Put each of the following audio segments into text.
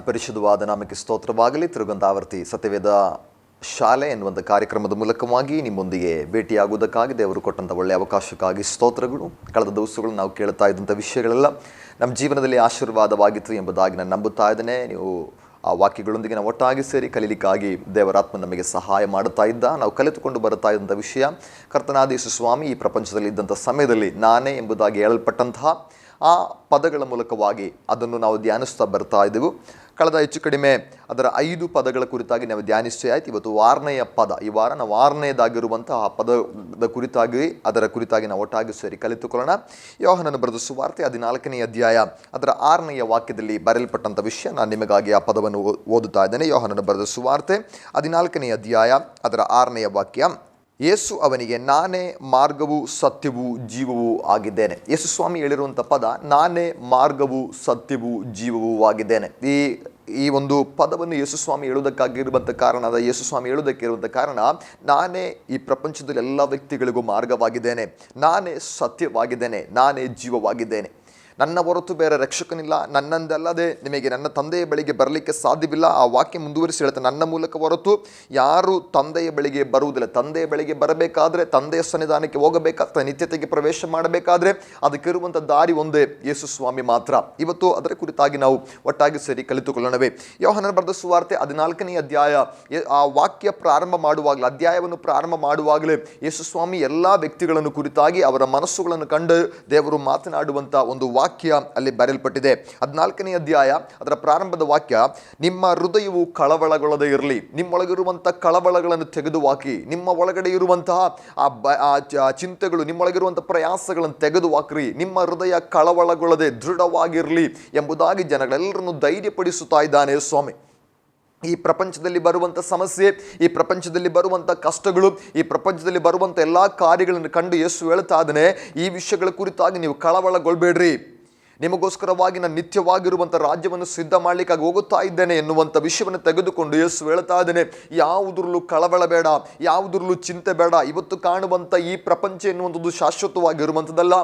ಅತಿ ಪರಿಶುದ್ಧವಾದ ನಾಮಕ್ಕೆ ಸ್ತೋತ್ರವಾಗಲಿ. ತಿರುಗಂಧಾವರ್ತಿ ಸತ್ಯವೇದ ಶಾಲೆ ಎನ್ನುವಂಥ ಕಾರ್ಯಕ್ರಮದ ಮೂಲಕವಾಗಿ ನಿಮ್ಮೊಂದಿಗೆ ಭೇಟಿಯಾಗುವುದಕ್ಕಾಗಿ ದೇವರು ಕೊಟ್ಟಂಥ ಒಳ್ಳೆಯ ಅವಕಾಶಕ್ಕಾಗಿ ಸ್ತೋತ್ರಗಳು. ಕಳೆದ ದಿವಸಗಳು ನಾವು ಕೇಳ್ತಾ ಇದ್ದಂಥ ವಿಷಯಗಳೆಲ್ಲ ನಮ್ಮ ಜೀವನದಲ್ಲಿ ಆಶೀರ್ವಾದವಾಗಿತ್ತು ಎಂಬುದಾಗಿ ನಾನು ನಂಬುತ್ತಾ ಇದ್ದೇನೆ. ನೀವು ಆ ವಾಕ್ಯಗಳೊಂದಿಗೆ ನಾವು ಒಟ್ಟಾಗಿ ಸೇರಿ ಕಲೀಲಿಕ್ಕಾಗಿ ದೇವರಾತ್ಮ ನಮಗೆ ಸಹಾಯ ಮಾಡುತ್ತಾ ಇದ್ದ, ನಾವು ಕಲಿತುಕೊಂಡು ಬರುತ್ತಾ ಇದ್ದಂಥ ವಿಷಯ. ಕರ್ತನಾದ ಯೇಸು ಸ್ವಾಮಿ ಈ ಪ್ರಪಂಚದಲ್ಲಿ ಇದ್ದಂಥ ಸಮಯದಲ್ಲಿ ನಾನೇ ಎಂಬುದಾಗಿ ಹೇಳಲ್ಪಟ್ಟಂತಹ ಆ ಪದಗಳ ಮೂಲಕವಾಗಿ ಅದನ್ನು ನಾವು ಧ್ಯಾನಿಸ್ತಾ ಬರ್ತಾ ಇದ್ದೆವು. ಕಳೆದ ಹೆಚ್ಚು ಕಡಿಮೆ ಅದರ ಐದು ಪದಗಳ ಕುರಿತಾಗಿ ನಾವು ಧ್ಯಾನಿಸ್ತೇ ಆಯ್ತು. ಇವತ್ತು ವಾರನೆಯ ಪದ, ಈ ವಾರ ನಾವು ವಾರನೆಯದಾಗಿರುವಂಥ ಆ ಪದದ ಕುರಿತಾಗಿ, ಅದರ ಕುರಿತಾಗಿ ನಾವು ಒಟ್ಟಾಗಿ ಸೇರಿ ಕಲಿತುಕೊಳ್ಳೋಣ. ಯೋಹನನ್ನು ಬರೆದ ಸುವಾರ್ತೆ ಹದಿನಾಲ್ಕನೇ ಅಧ್ಯಾಯ, ಅದರ ಆರನೆಯ ವಾಕ್ಯದಲ್ಲಿ ಬರೆಯಲ್ಪಟ್ಟಂಥ ವಿಷಯ ನಾನು ನಿಮಗಾಗಿ ಆ ಪದವನ್ನು ಓದುತ್ತಾ ಇದ್ದೇನೆ. ಯೋಹನನ್ನು ಬರೆದ ಸುವಾರ್ತೆ ಹದಿನಾಲ್ಕನೇ ಅಧ್ಯಾಯ, ಅದರ ಆರನೆಯ ವಾಕ್ಯ ಯೇಸು ಅವನಿಗೆ, ನಾನೇ ಮಾರ್ಗವು ಸತ್ಯವು ಜೀವವೂ ಆಗಿದ್ದೇನೆ. ಯೇಸು ಸ್ವಾಮಿ ಹೇಳಿರುವಂಥ ಪದ, ನಾನೇ ಮಾರ್ಗವು ಸತ್ಯವು ಜೀವವೂ ಆಗಿದ್ದೇನೆ. ಈ ಈ ಒಂದು ಪದವನ್ನು ಯೇಸುಸ್ವಾಮಿ ಹೇಳುವುದಕ್ಕಾಗಿರುವಂಥ ಕಾರಣ, ಅದ ಯೇಸು ಸ್ವಾಮಿ ಹೇಳುವುದಕ್ಕೆ ಇರುವಂಥ ಕಾರಣ, ನಾನೇ ಈ ಪ್ರಪಂಚದಲ್ಲಿ ಎಲ್ಲ ವ್ಯಕ್ತಿಗಳಿಗೂ ಮಾರ್ಗವಾಗಿದ್ದೇನೆ. ನಾನೇ ಸತ್ಯವಾಗಿದ್ದೇನೆ. ನಾನೇ ಜೀವವಾಗಿದ್ದೇನೆ. ನನ್ನ ಹೊರತು ಬೇರೆ ರಕ್ಷಕನಿಲ್ಲ, ನನ್ನಂದಲ್ಲದೆ ನಿಮಗೆ ನನ್ನ ತಂದೆಯ ಬಳಿಗೆ ಬರಲಿಕ್ಕೆ ಸಾಧ್ಯವಿಲ್ಲ. ಆ ವಾಕ್ಯ ಮುಂದುವರಿಸಿ ಹೇಳುತ್ತೆ ನನ್ನ ಮೂಲಕ ಹೊರತು ಯಾರು ತಂದೆಯ ಬಳಿಗೆ ಬರುವುದಿಲ್ಲ. ತಂದೆಯ ಬಳಿಗೆ ಬರಬೇಕಾದ್ರೆ ತಂದೆಯ ಸನ್ನಿಧಾನಕ್ಕೆ ಹೋಗಬೇಕಾದ ನಿತ್ಯತೆಗೆ ಪ್ರವೇಶ ಮಾಡಬೇಕಾದ್ರೆ ಅದಕ್ಕಿರುವಂಥ ದಾರಿ ಒಂದೇ, ಯೇಸು ಸ್ವಾಮಿ ಮಾತ್ರ. ಇವತ್ತು ಅದರ ಕುರಿತಾಗಿ ನಾವು ಒಟ್ಟಾಗಿ ಸೇರಿ ಕಲಿತುಕೊಳ್ಳೋಣವೇ. ಯೋಹನ ಬರೆದ ಸುವಾರ್ತೆ ಹದಿನಾಲ್ಕನೇ ಅಧ್ಯಾಯ ಆ ವಾಕ್ಯ ಪ್ರಾರಂಭ ಮಾಡುವಾಗಲೇ, ಅಧ್ಯಾಯವನ್ನು ಪ್ರಾರಂಭ ಮಾಡುವಾಗಲೇ ಯೇಸು ಸ್ವಾಮಿ ಎಲ್ಲ ವ್ಯಕ್ತಿಗಳನ್ನು ಕುರಿತಾಗಿ ಅವರ ಮನಸ್ಸುಗಳನ್ನು ಕಂಡು ದೇವರು ಮಾತನಾಡುವಂಥ ಒಂದು ವಾಕ್ಯ ಅಲ್ಲಿ ಬರೆಯಲ್ಪಟ್ಟಿದೆ. ಹದಿನಾಲ್ಕನೇ ಅಧ್ಯಾಯ, ಅದರ ಪ್ರಾರಂಭದ ವಾಕ್ಯ, ನಿಮ್ಮ ಹೃದಯವು ಕಳವಳಗೊಳ್ಳದೆ ಇರಲಿ, ನಿಮ್ಮೊಳಗಿರುವಂಥ ಕಳವಳಗಳನ್ನು ತೆಗೆದುಹಾಕಿ, ನಿಮ್ಮ ಒಳಗಡೆ ಇರುವಂತಹ ಆ ಬ ಚಿಂತೆಗಳು, ನಿಮ್ಮೊಳಗಿರುವಂಥ ಪ್ರಯಾಸಗಳನ್ನು ತೆಗೆದುಹಾಕ್ರಿ, ನಿಮ್ಮ ಹೃದಯ ಕಳವಳಗೊಳ್ಳದೆ ದೃಢವಾಗಿರಲಿ ಎಂಬುದಾಗಿ ಜನಗಳೆಲ್ಲರನ್ನು ಧೈರ್ಯಪಡಿಸುತ್ತಾ ಇದ್ದಾನೆ ಸ್ವಾಮಿ. ಈ ಪ್ರಪಂಚದಲ್ಲಿ ಬರುವಂಥ ಸಮಸ್ಯೆ, ಈ ಪ್ರಪಂಚದಲ್ಲಿ ಬರುವಂಥ ಕಷ್ಟಗಳು, ಈ ಪ್ರಪಂಚದಲ್ಲಿ ಬರುವಂಥ ಎಲ್ಲ ಕಾರ್ಯಗಳನ್ನು ಕಂಡು ಯೇಸು ಹೇಳ್ತಾ ಇದ್ದಾನೆ, ಈ ವಿಷಯಗಳ ಕುರಿತಾಗಿ ನೀವು ಕಳವಳಗೊಳ್ಬೇಡ್ರಿ. ನಿಮಗೋಸ್ಕರವಾಗಿ ನಾನು ನಿತ್ಯವಾಗಿರುವಂಥ ರಾಜ್ಯವನ್ನು ಸಿದ್ಧ ಮಾಡಲಿಕ್ಕಾಗಿ ಹೋಗುತ್ತಾ ಇದ್ದೇನೆ ಎನ್ನುವಂಥ ವಿಷಯವನ್ನು ತೆಗೆದುಕೊಂಡು ಯೇಸು ಹೇಳ್ತಾ ಇದ್ದೇನೆ, ಯಾವುದ್ರಲ್ಲೂ ಕಳವಳ ಬೇಡ, ಯಾವುದ್ರಲ್ಲೂ ಚಿಂತೆ ಬೇಡ. ಇವತ್ತು ಕಾಣುವಂಥ ಈ ಪ್ರಪಂಚ ಎನ್ನುವಂಥದ್ದು ಶಾಶ್ವತವಾಗಿರುವಂಥದ್ದಲ್ಲ.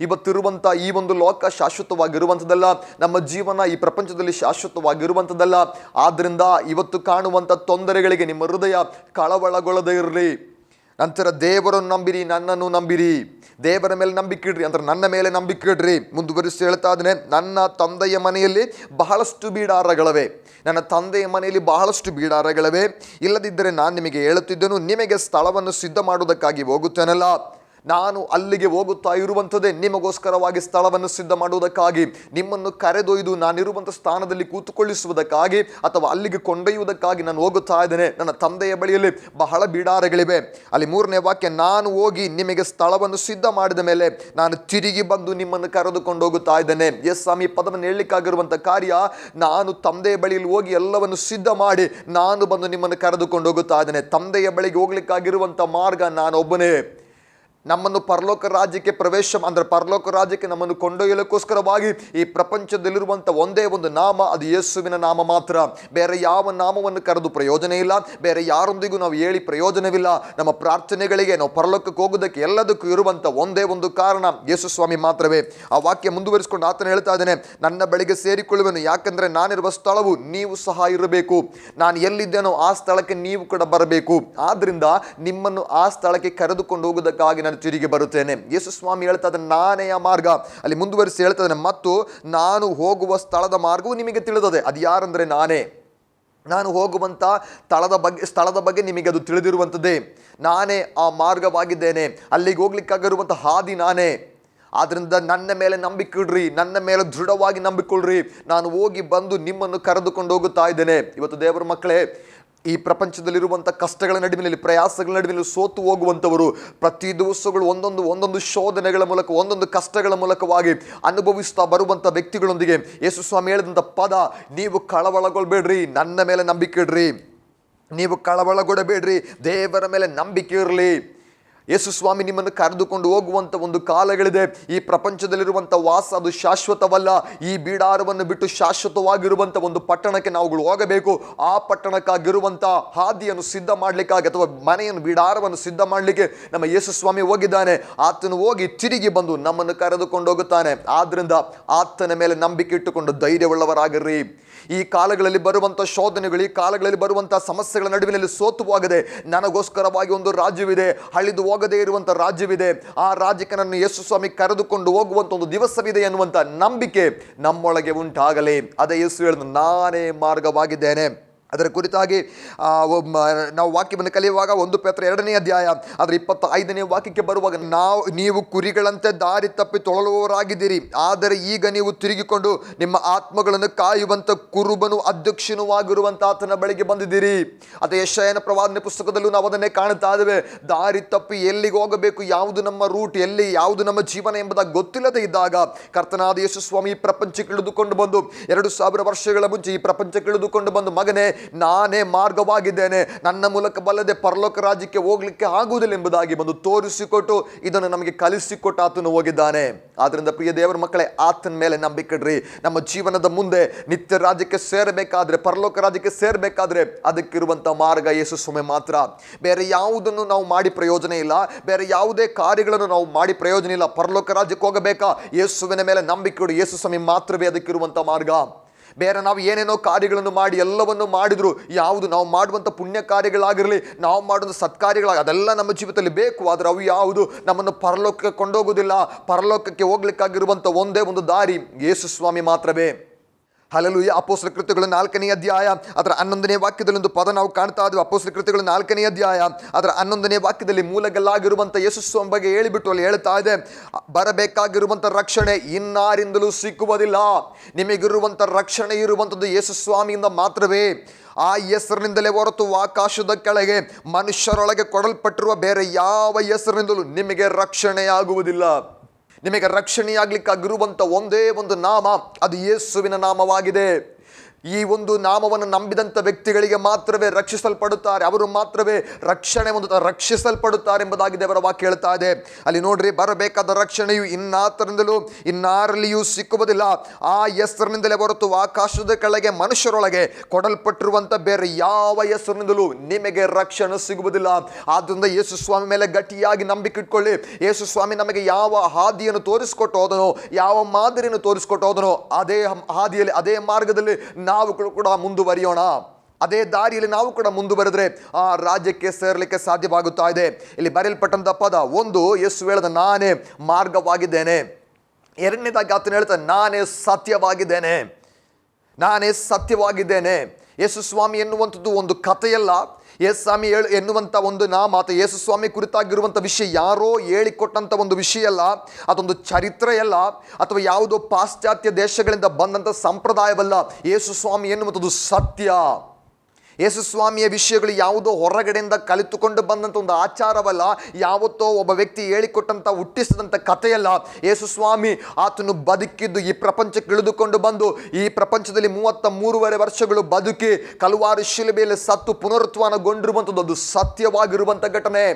ಇವತ್ತಿರುವಂಥ ಈ ಒಂದು ಲೋಕ ಶಾಶ್ವತವಾಗಿರುವಂಥದ್ದಲ್ಲ. ನಮ್ಮ ಜೀವನ ಈ ಪ್ರಪಂಚದಲ್ಲಿ ಶಾಶ್ವತವಾಗಿರುವಂಥದ್ದಲ್ಲ. ಆದ್ದರಿಂದ ಇವತ್ತು ಕಾಣುವಂಥ ತೊಂದರೆಗಳಿಗೆ ನಿಮ್ಮ ಹೃದಯ ಕಳವಳಗೊಳ್ಳದೇ ಇರಲಿ. ನಂತರ ದೇವರನ್ನು ನಂಬಿರಿ, ನನ್ನನ್ನು ನಂಬಿರಿ. ದೇವರ ಮೇಲೆ ನಂಬಿಕೆ ಇಡ್ರಿ ಅಂದ್ರೆ ನನ್ನ ಮೇಲೆ ನಂಬಿಕೆ ಇಡ್ರಿ. ಮುಂದುವರಿಸಿ ಹೇಳ್ತಾ ಇದ್ದೇನೆ, ನನ್ನ ತಂದೆಯ ಮನೆಯಲ್ಲಿ ಬಹಳಷ್ಟು ಬೀಡಾರಗಳವೆ. ನನ್ನ ತಂದೆಯ ಮನೆಯಲ್ಲಿ ಬಹಳಷ್ಟು ಬೀಡಾರಗಳವೆ. ಇಲ್ಲದಿದ್ದರೆ ನಾನು ನಿಮಗೆ ಹೇಳುತ್ತಿದ್ದನು, ನಿಮಗೆ ಸ್ಥಳವನ್ನು ಸಿದ್ಧ ಮಾಡುವುದಕ್ಕಾಗಿ ಹೋಗುತ್ತೇನಲ್ಲ. ನಾನು ಅಲ್ಲಿಗೆ ಹೋಗುತ್ತಾ ಇರುವಂಥದ್ದೇ ನಿಮಗೋಸ್ಕರವಾಗಿ ಸ್ಥಳವನ್ನು ಸಿದ್ಧ ಮಾಡುವುದಕ್ಕಾಗಿ. ನಿಮ್ಮನ್ನು ಕರೆದೊಯ್ದು ನಾನಿರುವಂಥ ಸ್ಥಾನದಲ್ಲಿ ಕೂತುಕೊಳ್ಳಿಸುವುದಕ್ಕಾಗಿ ಅಥವಾ ಅಲ್ಲಿಗೆ ಕೊಂಡೊಯ್ಯುವುದಕ್ಕಾಗಿ ನಾನು ಹೋಗುತ್ತಾ ಇದ್ದೇನೆ. ನನ್ನ ತಂದೆಯ ಬಳಿಯಲ್ಲಿ ಬಹಳ ಬಿಡಾರಗಳಿವೆ. ಅಲ್ಲಿ ಮೂರನೇ ವಾಕ್ಯ, ನಾನು ಹೋಗಿ ನಿಮಗೆ ಸ್ಥಳವನ್ನು ಸಿದ್ಧ ಮಾಡಿದ ಮೇಲೆ ನಾನು ತಿರುಗಿ ಬಂದು ನಿಮ್ಮನ್ನು ಕರೆದುಕೊಂಡು ಹೋಗುತ್ತಾ ಇದ್ದೇನೆ. ಎಸ್ ಸ್ವಾಮಿ, ಪದವನ್ನು ಹೇಳಲಿಕ್ಕಾಗಿರುವಂಥ ಕಾರ್ಯ, ನಾನು ತಂದೆಯ ಬಳಿಯಲ್ಲಿ ಹೋಗಿ ಎಲ್ಲವನ್ನು ಸಿದ್ಧ ಮಾಡಿ ನಾನು ಬಂದು ನಿಮ್ಮನ್ನು ಕರೆದುಕೊಂಡು ಹೋಗುತ್ತಾ ಇದ್ದೇನೆ. ತಂದೆಯ ಬಳಿಗೆ ಹೋಗ್ಲಿಕ್ಕಾಗಿರುವಂಥ ಮಾರ್ಗ ನಾನೊಬ್ಬನೇ. ನಮ್ಮನ್ನು ಪರಲೋಕ ರಾಜ್ಯಕ್ಕೆ ಪ್ರವೇಶ ಅಂದರೆ ಪರಲೋಕ ರಾಜ್ಯಕ್ಕೆ ನಮ್ಮನ್ನು ಕೊಂಡೊಯ್ಯಲಕ್ಕೋಸ್ಕರವಾಗಿ ಈ ಪ್ರಪಂಚದಲ್ಲಿರುವಂಥ ಒಂದೇ ಒಂದು ನಾಮ, ಅದು ಯೇಸುವಿನ ನಾಮ ಮಾತ್ರ. ಬೇರೆ ಯಾವ ನಾಮವನ್ನು ಕರೆದು ಪ್ರಯೋಜನ ಇಲ್ಲ, ಬೇರೆ ಯಾರೊಂದಿಗೂ ನಾವು ಹೇಳಿ ಪ್ರಯೋಜನವಿಲ್ಲ. ನಮ್ಮ ಪ್ರಾರ್ಥನೆಗಳಿಗೆ ನಾವು ಪರಲೋಕಕ್ಕೆ ಹೋಗೋದಕ್ಕೆ ಎಲ್ಲದಕ್ಕೂ ಇರುವಂಥ ಒಂದೇ ಒಂದು ಕಾರಣ, ಯೇಸು ಸ್ವಾಮಿ ಮಾತ್ರವೇ. ಆ ವಾಕ್ಯ ಮುಂದುವರಿಸಿಕೊಂಡು ಆತನ ಹೇಳ್ತಾ ಇದ್ದೇನೆ, ನನ್ನ ಬಳಿಗೆ ಸೇರಿಕೊಳ್ಳುವೆನು, ಯಾಕಂದರೆ ನಾನಿರುವ ಸ್ಥಳವು ನೀವು ಸಹ ಇರಬೇಕು. ನಾನು ಎಲ್ಲಿದ್ದೇನೋ ಆ ಸ್ಥಳಕ್ಕೆ ನೀವು ಕೂಡ ಬರಬೇಕು. ಆದ್ದರಿಂದ ನಿಮ್ಮನ್ನು ಆ ಸ್ಥಳಕ್ಕೆ ಕರೆದುಕೊಂಡು ಹೋಗುವುದಕ್ಕಾಗಿ ನಾನು ತಿರುಗಿ ಬರುತ್ತೇನೆ. ಯೇಸು ಸ್ವಾಮಿ ಹೇಳ್ತಾ ಇದ್ದಾನೆ ನಾನೇ ಆ ಮಾರ್ಗ. ಅಲ್ಲಿ ಮುಂದುವರಿಸಿ ಹೇಳ್ತಾ ಇದ್ದಾನೆ ಮತ್ತು ನಾನು ಹೋಗುವ ಸ್ಥಳದ ಮಾರ್ಗವು ನಿಮಗೆ ತಿಳಿದದೆ. ಅದು ಯಾರಂದರೆ ನಾನೇ. ನಾನು ಹೋಗುವಂಥ ಸ್ಥಳದ ಬಗ್ಗೆ ಸ್ಥಳದ ಬಗ್ಗೆ ನಿಮಗೆ ಅದು ತಿಳಿದಿರುವಂಥದ್ದೇ. ನಾನೇ ಆ ಮಾರ್ಗವಾಗಿದ್ದೇನೆ. ಅಲ್ಲಿಗೆ ಹೋಗ್ಲಿಕ್ಕಾಗಿರುವಂಥ ಹಾದಿ ನಾನೇ. ಆದ್ದರಿಂದ ನನ್ನ ಮೇಲೆ ನಂಬಿಕೆ ಇಡ್ರಿ. ನನ್ನ ಮೇಲೆ ದೃಢವಾಗಿ ನಂಬಿಕೊಳ್ಳ್ರಿ. ನಾನು ಹೋಗಿ ಬಂದು ನಿಮ್ಮನ್ನು ಕರೆದುಕೊಂಡು ಹೋಗುತ್ತಾ ಇದ್ದೇನೆ. ಇವತ್ತು ದೇವರ ಮಕ್ಕಳೇ ಈ ಪ್ರಪಂಚದಲ್ಲಿರುವಂಥ ಕಷ್ಟಗಳ ನಡುವಿನಲ್ಲಿ, ಪ್ರಯಾಸಗಳ ನಡುವಿನಲ್ಲಿ ಸೋತು ಹೋಗುವಂಥವರು ಪ್ರತಿ ದಿವಸಗಳು ಒಂದೊಂದು ಒಂದೊಂದು ಶೋಧನೆಗಳ ಮೂಲಕ, ಒಂದೊಂದು ಕಷ್ಟಗಳ ಮೂಲಕವಾಗಿ ಅನುಭವಿಸ್ತಾ ಬರುವಂಥ ವ್ಯಕ್ತಿಗಳೊಂದಿಗೆ ಯೇಸು ಸ್ವಾಮಿ ಹೇಳಿದಂಥ ಪದ, ನೀವು ಕಳವಳಗೊಳ್ಬೇಡ್ರಿ, ನನ್ನ ಮೇಲೆ ನಂಬಿಕೆ ಇಡ್ರಿ. ನೀವು ಕಳವಳಗೊಡಬೇಡ್ರಿ, ದೇವರ ಮೇಲೆ ನಂಬಿಕೆ ಇರಲಿ. ಯೇಸು ಸ್ವಾಮಿ ನಿಮ್ಮನ್ನು ಕರೆದುಕೊಂಡು ಹೋಗುವಂಥ ಒಂದು ಕಾಲಗಳಿದೆ. ಈ ಪ್ರಪಂಚದಲ್ಲಿರುವಂಥ ವಾಸ ಅದು ಶಾಶ್ವತವಲ್ಲ. ಈ ಬೀಡಾರವನ್ನು ಬಿಟ್ಟು ಶಾಶ್ವತವಾಗಿರುವಂಥ ಒಂದು ಪಟ್ಟಣಕ್ಕೆ ನಾವುಗಳು ಹೋಗಬೇಕು. ಆ ಪಟ್ಟಣಕ್ಕಾಗಿರುವಂಥ ಹಾದಿಯನ್ನು ಸಿದ್ಧ ಮಾಡಲಿಕ್ಕಾಗಿ ಅಥವಾ ಮನೆಯನ್ನು, ಬೀಡಾರವನ್ನು ಸಿದ್ಧ ಮಾಡಲಿಕ್ಕೆ ನಮ್ಮ ಯೇಸು ಸ್ವಾಮಿ ಹೋಗಿದ್ದಾನೆ. ಆತನು ಹೋಗಿ ತಿರುಗಿ ಬಂದು ನಮ್ಮನ್ನು ಕರೆದುಕೊಂಡು ಹೋಗುತ್ತಾನೆ. ಆದ್ದರಿಂದ ಆತನ ಮೇಲೆ ನಂಬಿಕೆ ಇಟ್ಟುಕೊಂಡು ಧೈರ್ಯವುಳ್ಳವರಾಗಿರ್ರಿ. ಈ ಕಾಲಗಳಲ್ಲಿ ಬರುವಂಥ ಶೋಧನೆಗಳು, ಈ ಕಾಲಗಳಲ್ಲಿ ಬರುವಂಥ ಸಮಸ್ಯೆಗಳ ನಡುವಿನಲ್ಲಿ ಸೋತು ಹೋಗದೆ ನನಗೋಸ್ಕರವಾಗಿ ಒಂದು ರಾಜ್ಯವಿದೆ ಹಳಿದು ಹೋಗದೇ ಇರುವಂಥ ರಾಜ್ಯವಿದೆ. ಆ ರಾಜ್ಯಕ್ಕೆ ನನ್ನ ಯೇಸು ಸ್ವಾಮಿ ಕರೆದುಕೊಂಡು ಹೋಗುವಂಥ ಒಂದು ದಿವಸವಿದೆ ಎನ್ನುವಂಥ ನಂಬಿಕೆ ನಮ್ಮೊಳಗೆ ಉಂಟಾಗಲಿ. ಅದೇ ಯೇಸು ಹೇಳಿದ, ನಾನೇ ಮಾರ್ಗವಾಗಿದ್ದೇನೆ. ಅದರ ಕುರಿತಾಗಿ ನಾವು ವಾಕ್ಯವನ್ನು ಕಲಿಯುವಾಗ ಒಂದು ಪೇತ್ರ ಎರಡನೇ ಅಧ್ಯಾಯ, ಆದರೆ ಇಪ್ಪತ್ತ ಐದನೇ ವಾಕ್ಯಕ್ಕೆ ಬರುವಾಗ, ನಾವು, ನೀವು ಕುರಿಗಳಂತೆ ದಾರಿ ತಪ್ಪಿ ತೊಳಲುವವರಾಗಿದ್ದೀರಿ. ಆದರೆ ಈಗ ನೀವು ತಿರುಗಿಕೊಂಡು ನಿಮ್ಮ ಆತ್ಮಗಳನ್ನು ಕಾಯುವಂಥ ಕುರುಬನು ಅಧ್ಯಕ್ಷನೂ ಆಗಿರುವಂಥ ಆತನ ಬಳಿಗೆ ಬಂದಿದ್ದೀರಿ. ಅದೇ ಯಶಯನ ಪ್ರವಾದನೆ ಪುಸ್ತಕದಲ್ಲೂ ನಾವು ಅದನ್ನೇ ಕಾಣ್ತಾ ಇದ್ದೇವೆ. ದಾರಿ ತಪ್ಪಿ ಎಲ್ಲಿಗೆ ಹೋಗಬೇಕು, ಯಾವುದು ನಮ್ಮ ರೂಟ್, ಎಲ್ಲಿ ಯಾವುದು ನಮ್ಮ ಜೀವನ ಎಂಬುದಾಗಿ ಗೊತ್ತಿಲ್ಲದೆ ಇದ್ದಾಗ ಕರ್ತನಾದ ಯಶಸ್ವಾಮಿ ಪ್ರಪಂಚಕ್ಕೆ ಇಳಿದುಕೊಂಡು ಬಂದು, ಎರಡು ಸಾವಿರ ವರ್ಷಗಳ ಮುಂಚೆ ಈ ಪ್ರಪಂಚಕ್ಕೆ ಇಳಿದುಕೊಂಡು ಬಂದು ಮಗನೇ ನಾನೇ ಮಾರ್ಗವಾಗಿದ್ದೇನೆ. ನನ್ನ ಮೂಲಕ ಬಲ್ಲದೆ ಪರಲೋಕ ರಾಜ್ಯಕ್ಕೆ ಹೋಗ್ಲಿಕ್ಕೆ ಆಗುವುದಿಲ್ಲ ಎಂಬುದಾಗಿ ಬಂದು ತೋರಿಸಿಕೊಟ್ಟು ಇದನ್ನು ನಮಗೆ ಕಲಿಸಿಕೊಟ್ಟು ಆತನು ಹೋಗಿದ್ದಾನೆ. ಆದ್ರಿಂದ ಪ್ರಿಯ ದೇವರ ಮಕ್ಕಳೇ, ಆತನ ಮೇಲೆ ನಂಬಿಕೆಡ್ರಿ ನಮ್ಮ ಜೀವನದ ಮುಂದೆ ನಿತ್ಯ ರಾಜ್ಯಕ್ಕೆ ಸೇರಬೇಕಾದ್ರೆ, ಪರಲೋಕ ರಾಜ್ಯಕ್ಕೆ ಸೇರಬೇಕಾದ್ರೆ ಅದಕ್ಕಿರುವಂಥ ಮಾರ್ಗ ಯೇಸು ಸ್ವಾಮಿ ಮಾತ್ರ. ಬೇರೆ ಯಾವುದನ್ನು ನಾವು ಮಾಡಿ ಪ್ರಯೋಜನ ಇಲ್ಲ. ಬೇರೆ ಯಾವುದೇ ಕಾರ್ಯಗಳನ್ನು ನಾವು ಮಾಡಿ ಪ್ರಯೋಜನ ಇಲ್ಲ. ಪರಲೋಕ ರಾಜ್ಯಕ್ಕೆ ಹೋಗಬೇಕಾ? ಯೇಸುವಿನ ಮೇಲೆ ನಂಬಿಕೆ ಇಡು. ಯೇಸು ಸ್ವಾಮಿ ಮಾತ್ರವೇ ಅದಕ್ಕಿರುವಂಥ ಮಾರ್ಗ. ಬೇರೆ ನಾವು ಏನೇನೋ ಕಾರ್ಯಗಳನ್ನು ಮಾಡಿ ಎಲ್ಲವನ್ನು ಮಾಡಿದ್ರು, ಯಾವುದು ನಾವು ಮಾಡುವಂಥ ಪುಣ್ಯ ಕಾರ್ಯಗಳಾಗಿರಲಿ, ನಾವು ಮಾಡುವಂಥ ಸತ್ಕಾರ್ಯಗಳಾಗ ಅದೆಲ್ಲ ನಮ್ಮ ಜೀವಿತದಲ್ಲಿ ಬೇಕು, ಆದರೆ ಅವು ಯಾವುದು? ನಮ್ಮನ್ನು ಪರಲೋಕಕ್ಕೆ ಕೊಂಡೋಗೋದಿಲ್ಲ ಪರಲೋಕಕ್ಕೆ ಹೋಗ್ಲಿಕ್ಕಾಗಿರುವಂಥ ಒಂದೇ ಒಂದು ದಾರಿ, ಯೇಸು ಸ್ವಾಮಿ ಮಾತ್ರವೇ. ಹಲಲು ಅಪೋಸ್ಲ ಕೃತ್ಯಗಳು ನಾಲ್ಕನೇ ಅಧ್ಯಾಯ. ಅದರ ಹನ್ನೊಂದನೇ ವಾಕ್ಯದಲ್ಲಿ ಒಂದು ಪದ ನಾವು ಕಾಣ್ತಾ ಇದ್ವಿ. ಅಪೋಸ್ಲ ಕೃತ್ಯಗಳು ನಾಲ್ಕನೇ ಅಧ್ಯಾಯ. ಅದರ ಹನ್ನೊಂದನೇ ವಾಕ್ಯದಲ್ಲಿ ಮೂಲಗಲ್ಲಾಗಿರುವಂಥ ಯೇಸು ಬಗ್ಗೆ ಹೇಳಿಬಿಟ್ಟು ಅಲ್ಲಿ ಹೇಳ್ತಾ ಇದೆ. ಬರಬೇಕಾಗಿರುವಂಥ ರಕ್ಷಣೆ ಇನ್ನಾರಿಂದಲೂ ಸಿಕ್ಕುವುದಿಲ್ಲ. ನಿಮಗಿರುವಂಥ ರಕ್ಷಣೆ ಇರುವಂಥದ್ದು ಯೇಸು ಸ್ವಾಮಿಯಿಂದ ಮಾತ್ರವೇ. ಆ ಹೆಸರಿನಿಂದಲೇ ಹೊರತು ಆಕಾಶದ ಕೆಳಗೆ ಮನುಷ್ಯರೊಳಗೆ ಕೊಡಲ್ಪಟ್ಟಿರುವ ಬೇರೆ ಯಾವ ಹೆಸರಿನಿಂದಲೂ ನಿಮಗೆ ರಕ್ಷಣೆಯಾಗುವುದಿಲ್ಲ. ನಿಮಗೆ ರಕ್ಷಣೆಯಾಗ್ಲಿಕ್ಕಾಗಿರುವಂಥ ಒಂದೇ ಒಂದು ನಾಮ ಅದು ಯೇಸುವಿನ ನಾಮವಾಗಿದೆ. ಈ ಒಂದು ನಾಮವನ್ನು ನಂಬಿದಂಥ ವ್ಯಕ್ತಿಗಳಿಗೆ ಮಾತ್ರವೇ ರಕ್ಷಿಸಲ್ಪಡುತ್ತಾರೆ. ಅವರು ಮಾತ್ರವೇ ರಕ್ಷಣೆ ಒಂದು ರಕ್ಷಿಸಲ್ಪಡುತ್ತಾರೆ ಎಂಬುದಾಗಿ ದೇವರ ವಾಕ್ಯ ಹೇಳ್ತಾ ಇದೆ. ಅಲ್ಲಿ ನೋಡ್ರಿ, ಬರಬೇಕಾದ ರಕ್ಷಣೆಯು ಇನ್ನಾತರಿಂದಲೂ, ಇನ್ನಾರಲ್ಲಿಯೂ ಸಿಕ್ಕುವುದಿಲ್ಲ. ಆ ಹೆಸರಿನಿಂದಲೇ ಹೊರತು ಆಕಾಶದ ಕೆಳಗೆ ಮನುಷ್ಯರೊಳಗೆ ಕೊಡಲ್ಪಟ್ಟಿರುವಂಥ ಬೇರೆ ಯಾವ ಹೆಸರಿನಿಂದಲೂ ನಿಮಗೆ ರಕ್ಷಣೆ ಸಿಗುವುದಿಲ್ಲ. ಆದ್ದರಿಂದ ಯೇಸು ಸ್ವಾಮಿ ಮೇಲೆ ಗಟ್ಟಿಯಾಗಿ ನಂಬಿಕೆ ಇಟ್ಕೊಳ್ಳಿ ಯೇಸು ಸ್ವಾಮಿ ನಮಗೆ ಯಾವ ಹಾದಿಯನ್ನು ತೋರಿಸ್ಕೊಟ್ಟು ಹೋದನೋ, ಯಾವ ಮಾದರಿಯನ್ನು ತೋರಿಸ್ಕೊಟ್ಟು ಹೋದನೋ, ಅದೇ ಹಾದಿಯಲ್ಲಿ, ಅದೇ ಮಾರ್ಗದಲ್ಲಿ ನಾವು ಕೂಡ ಮುಂದುವರಿಯೋಣ. ಅದೇ ದಾರಿಯಲ್ಲಿ ನಾವು ಕೂಡ ಮುಂದುವರೆದ್ರೆ ಆ ರಾಜ್ಯಕ್ಕೆ ಸೇರಲಿಕ್ಕೆ ಸಾಧ್ಯವಾಗುತ್ತಾ ಇದೆ. ಇಲ್ಲಿ ಬರೆಯಲ್ಪಟ್ಟಂಥ ಪದ ಒಂದು, ಯೇಸು ಹೇಳದ ನಾನೇ ಮಾರ್ಗವಾಗಿದ್ದೇನೆ. ಎರಡನೇದಾಗಿ ಆತನ ಹೇಳ್ತಾನೆ ನಾನೇ ಸತ್ಯವಾಗಿದ್ದೇನೆ. ನಾನೇ ಸತ್ಯವಾಗಿದ್ದೇನೆ. ಯೇಸು ಸ್ವಾಮಿ ಎನ್ನುವಂಥದ್ದು ಒಂದು ಕಥೆಯಲ್ಲ. ಯೇಸು ಸ್ವಾಮಿ ಹೇಳು ಎನ್ನುವಂಥ ಒಂದು ನಾಮ ಅಥವಾ ಯೇಸು ಸ್ವಾಮಿ ಕುರಿತಾಗಿರುವಂಥ ವಿಷಯ ಯಾರೋ ಹೇಳಿಕೊಟ್ಟಂಥ ಒಂದು ವಿಷಯ ಅಲ್ಲ, ಅದೊಂದು ಚರಿತ್ರೆಯಲ್ಲ ಅಥವಾ ಯಾವುದೋ ಪಾಶ್ಚಾತ್ಯ ದೇಶಗಳಿಂದ ಬಂದಂಥ ಸಂಪ್ರದಾಯವಲ್ಲ, ಯೇಸು ಸ್ವಾಮಿ ಎನ್ನುವಂಥದ್ದು ಸತ್ಯ. ಯೇಸು ಸ್ವಾಮಿಯ ವಿಷಯಗಳು ಯಾವುದೋ ಹೊರಗಡೆಯಿಂದ ಕಲಿತುಕೊಂಡು ಬಂದಂಥ ಒಂದು ಆಚಾರವಲ್ಲ, ಯಾವತ್ತೋ ಒಬ್ಬ ವ್ಯಕ್ತಿ ಹೇಳಿಕೊಟ್ಟಂಥ ಹುಟ್ಟಿಸಿದಂಥ ಕಥೆಯಲ್ಲ. ಯೇಸು ಸ್ವಾಮಿ ಆತನು ಬದುಕಿದ್ದು ಈ ಪ್ರಪಂಚಕ್ಕೆ ಇಳಿದುಕೊಂಡು ಬಂದು, ಈ ಪ್ರಪಂಚದಲ್ಲಿ ಮೂವತ್ತ ಮೂರುವರೆ ವರ್ಷಗಳು ಬದುಕಿ, ಕಲವಾರು ಶಿಲುಬೆಯಲ್ಲಿ ಸತ್ತು ಪುನರುತ್ವಾನಗೊಂಡಿರುವಂಥದ್ದು ಅದು ಸತ್ಯವಾಗಿರುವಂಥ ಘಟನೆ.